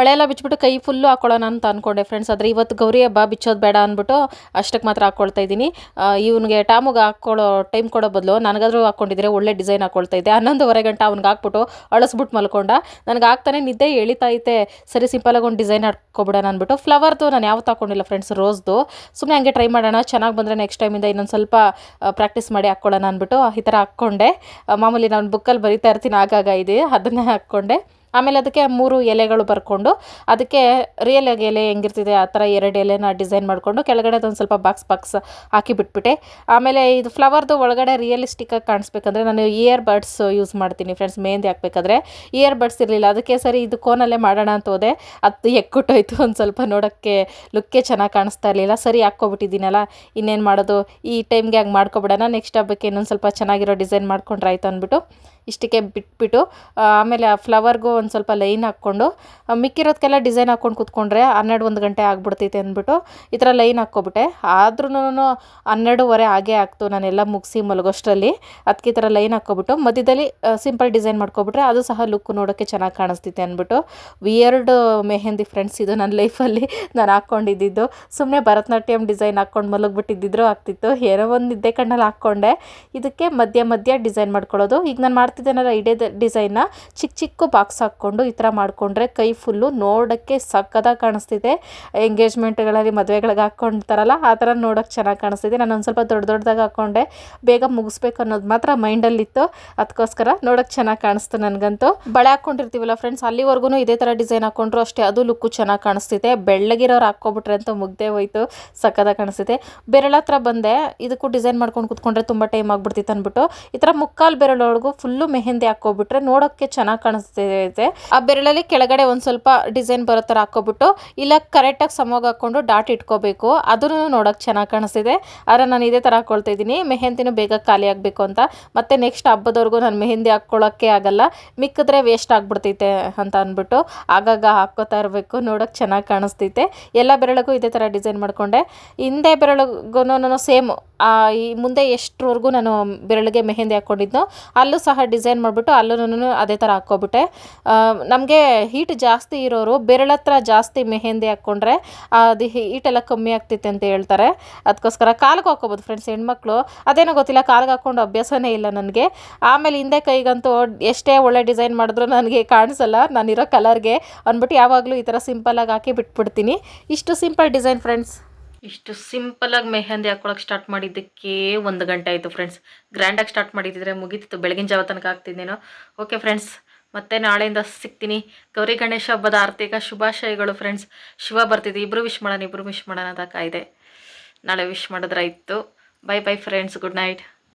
ಬಳೆ ಎಲ್ಲ ಬಿಚ್ಬಿಟ್ಟು ಕೈ ಫುಲ್ಲು ಹಾಕೊಳ್ಳೋಣ ಅಂತ ಅಂದ್ಕೊಂಡೆ ಫ್ರೆಂಡ್ಸ್ ಆದರೆ ಇವತ್ತು ಗೌರಿ ಹಬ್ಬ ಬಿಚ್ಚೋದು ಬೇಡ ಅಂದ್ಬಿಟ್ಟು ಅಷ್ಟಕ್ಕೆ ಮಾತ್ರ ಹಾಕ್ಕೊಳ್ತಾ ಇದ್ದೀನಿ. ಇವನಿಗೆ ಟಾಮುಗೆ ಹಾಕ್ಕೊಳ್ಳೋ ಟೈಮ್ ಕೊಡೋ ಬದಲು ನನಗಾದರೂ ಹಾಕ್ಕೊಂಡಿದ್ರೆ ಒಳ್ಳೆ ಡಿಸೈನ್ ಹಾಕ್ಕೊಳ್ತಾ ಇದ್ದೆ. ಹನ್ನೊಂದುವರೆ ಗಂಟೆ ಅವ್ನಿಗೆ ಹಾಕ್ಬಿಟ್ಟು ಅಳಸ್ಬಿಟ್ಟು ಮಲ್ಕೊಂಡ. ನನಗೆ ಹಾಕ್ತಾನೆ ನಿದ್ದೆ ಎಳಿತಾ ಐತೆ. ಸರಿ ಸಿಂಪಲಾಗಿ ಒಂದು ಡಿಸೈನ್ ಹಾಕ್ಕೊಬಿಡೋಣ ಅಂದ್ಬಿಟ್ಟು ಫ್ಲವರ್ದು ನಾನು ಯಾವತ್ತು ಹಾಕ್ಕೊಂಡಿಲ್ಲ ಫ್ರೆಂಡ್ಸ್ ರೋಸ್ದು ಸುಮ್ಮನೆ ಹಂಗೆ ಟ್ರೈ ಮಾಡೋಣ. ಚೆನ್ನಾಗಿ ಬಂದರೆ ನೆಕ್ಸ್ಟ್ ಟೈಮಿಂದ ಇನ್ನೊಂದು ಸ್ವಲ್ಪ ಪ್ರಾಕ್ಟೀಸ್ ಮಾಡಿ ಹಾಕ್ಕೊಳ್ಳೋಣ ಅಂದ್ಬಿಟ್ಟು ಈ ಥರ ಹಾಕ್ಕೊಂಡೆ. ಮಾಮೂಲಿ ನಾನು ಬುಕ್ಕಲ್ಲಿ ಬರಿತಾ ಇರ್ತೀನಿ ಆಗಾಗ ಇದೆ. ಅದನ್ನೇ ಹಾಕ್ಕೊಂಡೆ. ಆಮೇಲೆ ಅದಕ್ಕೆ ಮೂರು ಎಲೆಗಳು ಬರ್ಕೊಂಡು ಅದಕ್ಕೆ ರಿಯಲ್ ಆಗಿ ಎಲೆ ಹೆಂಗಿರ್ತಿದೆ, ಆ ಥರ ಎರಡು ಎಲೆನ ಡಿಸೈನ್ ಮಾಡಿಕೊಂಡು ಕೆಳಗಡೆ ಅದೊಂದು ಸ್ವಲ್ಪ ಬಾಕ್ಸ್ ಬಾಕ್ಸ್ ಹಾಕಿ ಬಿಟ್ಬಿಟ್ಟೆ. ಆಮೇಲೆ ಇದು ಫ್ಲವರ್ದು ಒಳಗಡೆ ರಿಯಲಿಸ್ಟಿಕ್ಕಾಗಿ ಕಾಣಿಸ್ಬೇಕಂದ್ರೆ ನಾನು ಇಯರ್ ಬಡ್ಸ್ ಯೂಸ್ ಮಾಡ್ತೀನಿ ಫ್ರೆಂಡ್ಸ್ ಮೆಹಂದಿ ಹಾಕ್ಬೇಕಾದ್ರೆ. ಇಯರ್ ಬಡ್ಸ್ ಇರಲಿಲ್ಲ, ಅದಕ್ಕೆ ಸರಿ ಇದು ಕೋನಲ್ಲೇ ಮಾಡೋಣ ಅಂತ ಹೋದೆ. ಅದು ಎಕ್ಕುಟ್ಟೋಯ್ತು ಒಂದು ಸ್ವಲ್ಪ ನೋಡೋಕ್ಕೆ ಲುಕ್ಕೇ ಚೆನ್ನಾಗಿ ಕಾಣಿಸ್ತಾ ಇರಲಿಲ್ಲ. ಸರಿ ಹಾಕ್ಕೊಬಿಟ್ಟಿದ್ದೀನಲ್ಲ, ಇನ್ನೇನು ಮಾಡೋದು? ಈ ಟೈಮ್ಗೆ ಹಂಗೆ ಮಾಡ್ಕೊಬಿಡೋಣ ನೆಕ್ಸ್ಟ್ ಹಬ್ಬಕ್ಕೆ ಇನ್ನೊಂದು ಸ್ವಲ್ಪ ಚೆನ್ನಾಗಿರೋ ಡಿಸೈನ್ ಮಾಡ್ಕೊಂಡ್ರೆ ಆಯಿತು ಅಂದ್ಬಿಟ್ಟು ಇಷ್ಟಕ್ಕೆ ಬಿಟ್ಬಿಟ್ಟು ಆಮೇಲೆ ಆ ಫ್ಲವರ್ಗೂ ಒಂದು ಸ್ವಲ್ಪ ಲೈನ್ ಹಾಕ್ಕೊಂಡು ಮಿಕ್ಕಿರೋದಕ್ಕೆಲ್ಲ ಡಿಸೈನ್ ಹಾಕ್ಕೊಂಡು ಕೂತ್ಕೊಂಡ್ರೆ ಹನ್ನೆರಡು ಒಂದು ಗಂಟೆ ಆಗ್ಬಿಡ್ತೈತೆ ಅಂದ್ಬಿಟ್ಟು ಈ ಥರ ಲೈನ್ ಹಾಕ್ಕೊಬಿಟ್ಟೆ. ಆದ್ರೂ ಹನ್ನೆರಡುವರೆ ಹಾಗೆ ಆಗ್ತು ನಾನೆಲ್ಲ ಮುಗಿಸಿ ಮಲಗೋಷ್ಟರಲ್ಲಿ. ಅದಕ್ಕೆ ಈ ಥರ ಲೈನ್ ಹಾಕ್ಕೊಬಿಟ್ಟು, ಮಧ್ಯದಲ್ಲಿ ಸಿಂಪಲ್ ಡಿಸೈನ್ ಮಾಡ್ಕೊಬಿಟ್ರೆ ಅದು ಸಹ ಲುಕ್ ನೋಡೋಕ್ಕೆ ಚೆನ್ನಾಗಿ ಕಾಣಿಸ್ತೈತೆ ಅಂದ್ಬಿಟ್ಟು ವಿಯರ್ಡ್ ಮೆಹೆಂದಿ ಫ್ರೆಂಡ್ಸ್ ಇದು ನನ್ನ ಲೈಫಲ್ಲಿ ನಾನು ಹಾಕ್ಕೊಂಡಿದ್ದು ಸುಮ್ಮನೆ ಭರತನಾಟ್ಯಂ ಡಿಸೈನ್ ಹಾಕ್ಕೊಂಡು ಮಲಗಿಬಿಟ್ಟಿದ್ದಿದ್ರು ಆಗ್ತಿತ್ತು. ಏನೋ ಒಂದು ನಿದ್ದೆ ಕಣ್ಣಲ್ಲಿ ಹಾಕ್ಕೊಂಡೆ. ಇದಕ್ಕೆ ಮಧ್ಯ ಮಧ್ಯ ಡಿಸೈನ್ ಮಾಡ್ಕೊಳ್ಳೋದು. ಈಗ ನಾನು ಮಾಡ್ತಿದ್ದೇನಲ್ಲ ಇಡೇ ಡಿಸೈನ್ನ ಚಿಕ್ಕ ಚಿಕ್ಕ ಬಾಕ್ಸ್ ಹಾಕ್ಕೊಂಡು ಈ ಥರ ಮಾಡಿಕೊಂಡ್ರೆ ಕೈ ಫುಲ್ಲು ನೋಡೋಕ್ಕೆ ಸಕ್ಕದಾಗಿ ಕಾಣಿಸ್ತಿದೆ. ಎಂಗೇಜ್ಮೆಂಟ್ಗಳಲ್ಲಿ ಮದುವೆಗಳಿಗೆ ಹಾಕ್ಕೊಂತಾರಲ್ಲ ಆ ಥರ ನೋಡೋಕ್ಕೆ ಚೆನ್ನಾಗಿ ಕಾಣಿಸ್ತಿದೆ. ನಾನು ಒಂದು ಸ್ವಲ್ಪ ದೊಡ್ಡ ದೊಡ್ಡದಾಗಿ ಹಾಕ್ಕೊಂಡೆ ಬೇಗ ಮುಗಿಸ್ಬೇಕು ಅನ್ನೋದು ಮಾತ್ರ ಮೈಂಡಲ್ಲಿತ್ತು. ಅದಕ್ಕೋಸ್ಕರ ನೋಡೋಕ್ಕೆ ಚೆನ್ನಾಗಿ ಕಾಣಿಸ್ತು ನನಗಂತೂ. ಬಳೆ ಹಾಕ್ಕೊಂಡಿರ್ತೀವಲ್ಲ ಫ್ರೆಂಡ್ಸ್ ಅಲ್ಲಿವರೆಗೂ ಇದೇ ಥರ ಡಿಸೈನ್ ಹಾಕ್ಕೊಂಡ್ರು ಅಷ್ಟೇ, ಅದು ಲುಕ್ಕು ಚೆನ್ನಾಗಿ ಕಾಣಿಸ್ತಿದೆ. ಬೆಳ್ಳಗಿರೋರು ಹಾಕ್ಕೊಬಿಟ್ರೆ ಅಂತೂ ಮುಗ್ದೇ ಹೋಯ್ತು ಸಕ್ಕದಾಗಿ ಕಾಣಿಸ್ತಿದೆ. ಬೆರಳ ಹತ್ರ ಬಂದೆ, ಇದಕ್ಕೂ ಡಿಸೈನ್ ಮಾಡ್ಕೊಂಡು ಕೂತ್ಕೊಂಡ್ರೆ ತುಂಬ ಟೈಮ್ ಆಗ್ಬಿಡ್ತಿತ್ತು ಅಂದ್ಬಿಟ್ಟು ಈ ಥರ ಮುಕ್ಕಾಲು ಬೆರಳೊಳಗೂ ಫುಲ್ಲು ಮೆಹಂದಿ ಹಾಕೋಬಿಟ್ರೆ ನೋಡೋಕ್ಕೆ ಚೆನ್ನಾಗಿ ಕಾಣಿಸ್ತಿದೆ ಆ ಬೆರಳಲ್ಲಿ ಕೆಳಗಡೆ ಒಂದು ಸ್ವಲ್ಪ ಡಿಸೈನ್ ಬರೋ ಥರ ಹಾಕೋಬಿಟ್ಟು ಇಲ್ಲ ಕರೆಕ್ಟಾಗಿ ಸಮೋಗ ಹಾಕ್ಕೊಂಡು ಡಾಟ್ ಇಟ್ಕೋಬೇಕು. ಅದನ್ನು ನೋಡೋಕ್ಕೆ ಚೆನ್ನಾಗಿ ಕಾಣಿಸ್ತಿದೆ. ಆದರೆ ನಾನು ಇದೇ ಥರ ಹಾಕೊಳ್ತಾ ಇದ್ದೀನಿ. ಮೆಹಂದಿನೂ ಬೇಗ ಖಾಲಿ ಆಗಬೇಕು ಅಂತ. ಮತ್ತೆ ನೆಕ್ಸ್ಟ್ ಹಬ್ಬದವರೆಗೂ ನಾನು ಮೆಹಂದಿ ಹಾಕ್ಕೊಳ್ಳೋಕ್ಕೆ ಆಗಲ್ಲ. ಮಿಕ್ಕಿದ್ರೆ ವೇಸ್ಟ್ ಆಗಿಬಿಡ್ತೈತೆ ಅಂತ ಅಂದ್ಬಿಟ್ಟು ಆಗಾಗ ಹಾಕ್ಕೋತಾ ಇರಬೇಕು. ನೋಡೋಕ್ಕೆ ಚೆನ್ನಾಗಿ ಕಾಣಿಸ್ತೈತೆ ಎಲ್ಲ ಬೆರಳಿಗೂ ಇದೇ ಥರ ಡಿಸೈನ್ ಮಾಡಿಕೊಂಡೆ. ಹಿಂದೆ ಬೆರಳಿಗೂ ಸೇಮ್ ಈ ಮುಂದೆ ಎಷ್ಟರವರೆಗೂ ನಾನು ಬೆರಳಿಗೆ ಮೆಹಂದಿ ಹಾಕ್ಕೊಂಡಿದ್ನೋ, ಅಲ್ಲೂ ಸಹ ಡಿಸೈನ್ ಮಾಡಿಬಿಟ್ಟು ಅಲ್ಲೂ ಅದೇ ಥರ ಹಾಕ್ಕೊಬಿಟ್ಟೆ. ನಮಗೆ ಹೀಟ್ ಜಾಸ್ತಿ ಇರೋರು ಬೆರಳ ಹತ್ರ ಜಾಸ್ತಿ ಮೆಹೆಂದಿ ಹಾಕ್ಕೊಂಡ್ರೆ ಅದು ಹೀಟೆಲ್ಲ ಕಮ್ಮಿ ಆಗ್ತೈತೆ ಅಂತ ಹೇಳ್ತಾರೆ. ಅದಕ್ಕೋಸ್ಕರ ಕಾಲಿಗೆ ಹಾಕ್ಕೋಬೋದು ಫ್ರೆಂಡ್ಸ್ ಹೆಣ್ಮಕ್ಳು. ಅದೇನೋ ಗೊತ್ತಿಲ್ಲ, ಕಾಲಿಗೆ ಹಾಕ್ಕೊಂಡು ಅಭ್ಯಾಸನೇ ಇಲ್ಲ ನನಗೆ. ಆಮೇಲೆ ಹಿಂದೆ ಕೈಗಂತೂ ಎಷ್ಟೇ ಒಳ್ಳೆ ಡಿಸೈನ್ ಮಾಡಿದ್ರು ನನಗೆ ಕಾಣಿಸಲ್ಲ, ನಾನಿರೋ ಕಲರ್ಗೆ ಅಂದ್ಬಿಟ್ಟು ಯಾವಾಗಲೂ ಈ ಥರ ಸಿಂಪಲಾಗಿ ಹಾಕಿ ಬಿಟ್ಬಿಡ್ತೀನಿ. ಇಷ್ಟು ಸಿಂಪಲ್ ಡಿಸೈನ್ ಫ್ರೆಂಡ್ಸ್ ಇಷ್ಟು ಸಿಂಪಲಾಗಿ ಮೆಹಂದಿ ಹಾಕೊಳಕ್ಕೆ ಸ್ಟಾರ್ಟ್ ಮಾಡಿದ್ದಕ್ಕೆ ಒಂದು ಗಂಟೆ ಆಯಿತು ಫ್ರೆಂಡ್ಸ್ ಗ್ರ್ಯಾಂಡಾಗಿ ಸ್ಟಾರ್ಟ್ ಮಾಡಿದ್ದಿದ್ರೆ ಮುಗೀತಿತ್ತು. ಬೆಳಗಿನ ಜಾವ ತನಕ ಆಗ್ತಿದ್ದೇನೋ. ಓಕೆ ಫ್ರೆಂಡ್ಸ್ ಮತ್ತೆ ನಾಳೆಯಿಂದ ಸಿಗ್ತೀನಿ. ಗೌರಿ ಗಣೇಶ ಹಬ್ಬದ ಆರ್ಥಿಕ ಶುಭಾಶಯಗಳು ಫ್ರೆಂಡ್ಸ್ ಶಿವ ಬರ್ತಿದ್ದೆ ಇಬ್ಬರು ವಿಶ್ ಮಾಡೋಣ ಇಬ್ಬರು ವಿಶ್ ಮಾಡೋಣ ಅಂತ ಕಾಯಿದೆ. ನಾಳೆ wish ಮಾಡಿದ್ರಾಯ್ತು bye bye friends good night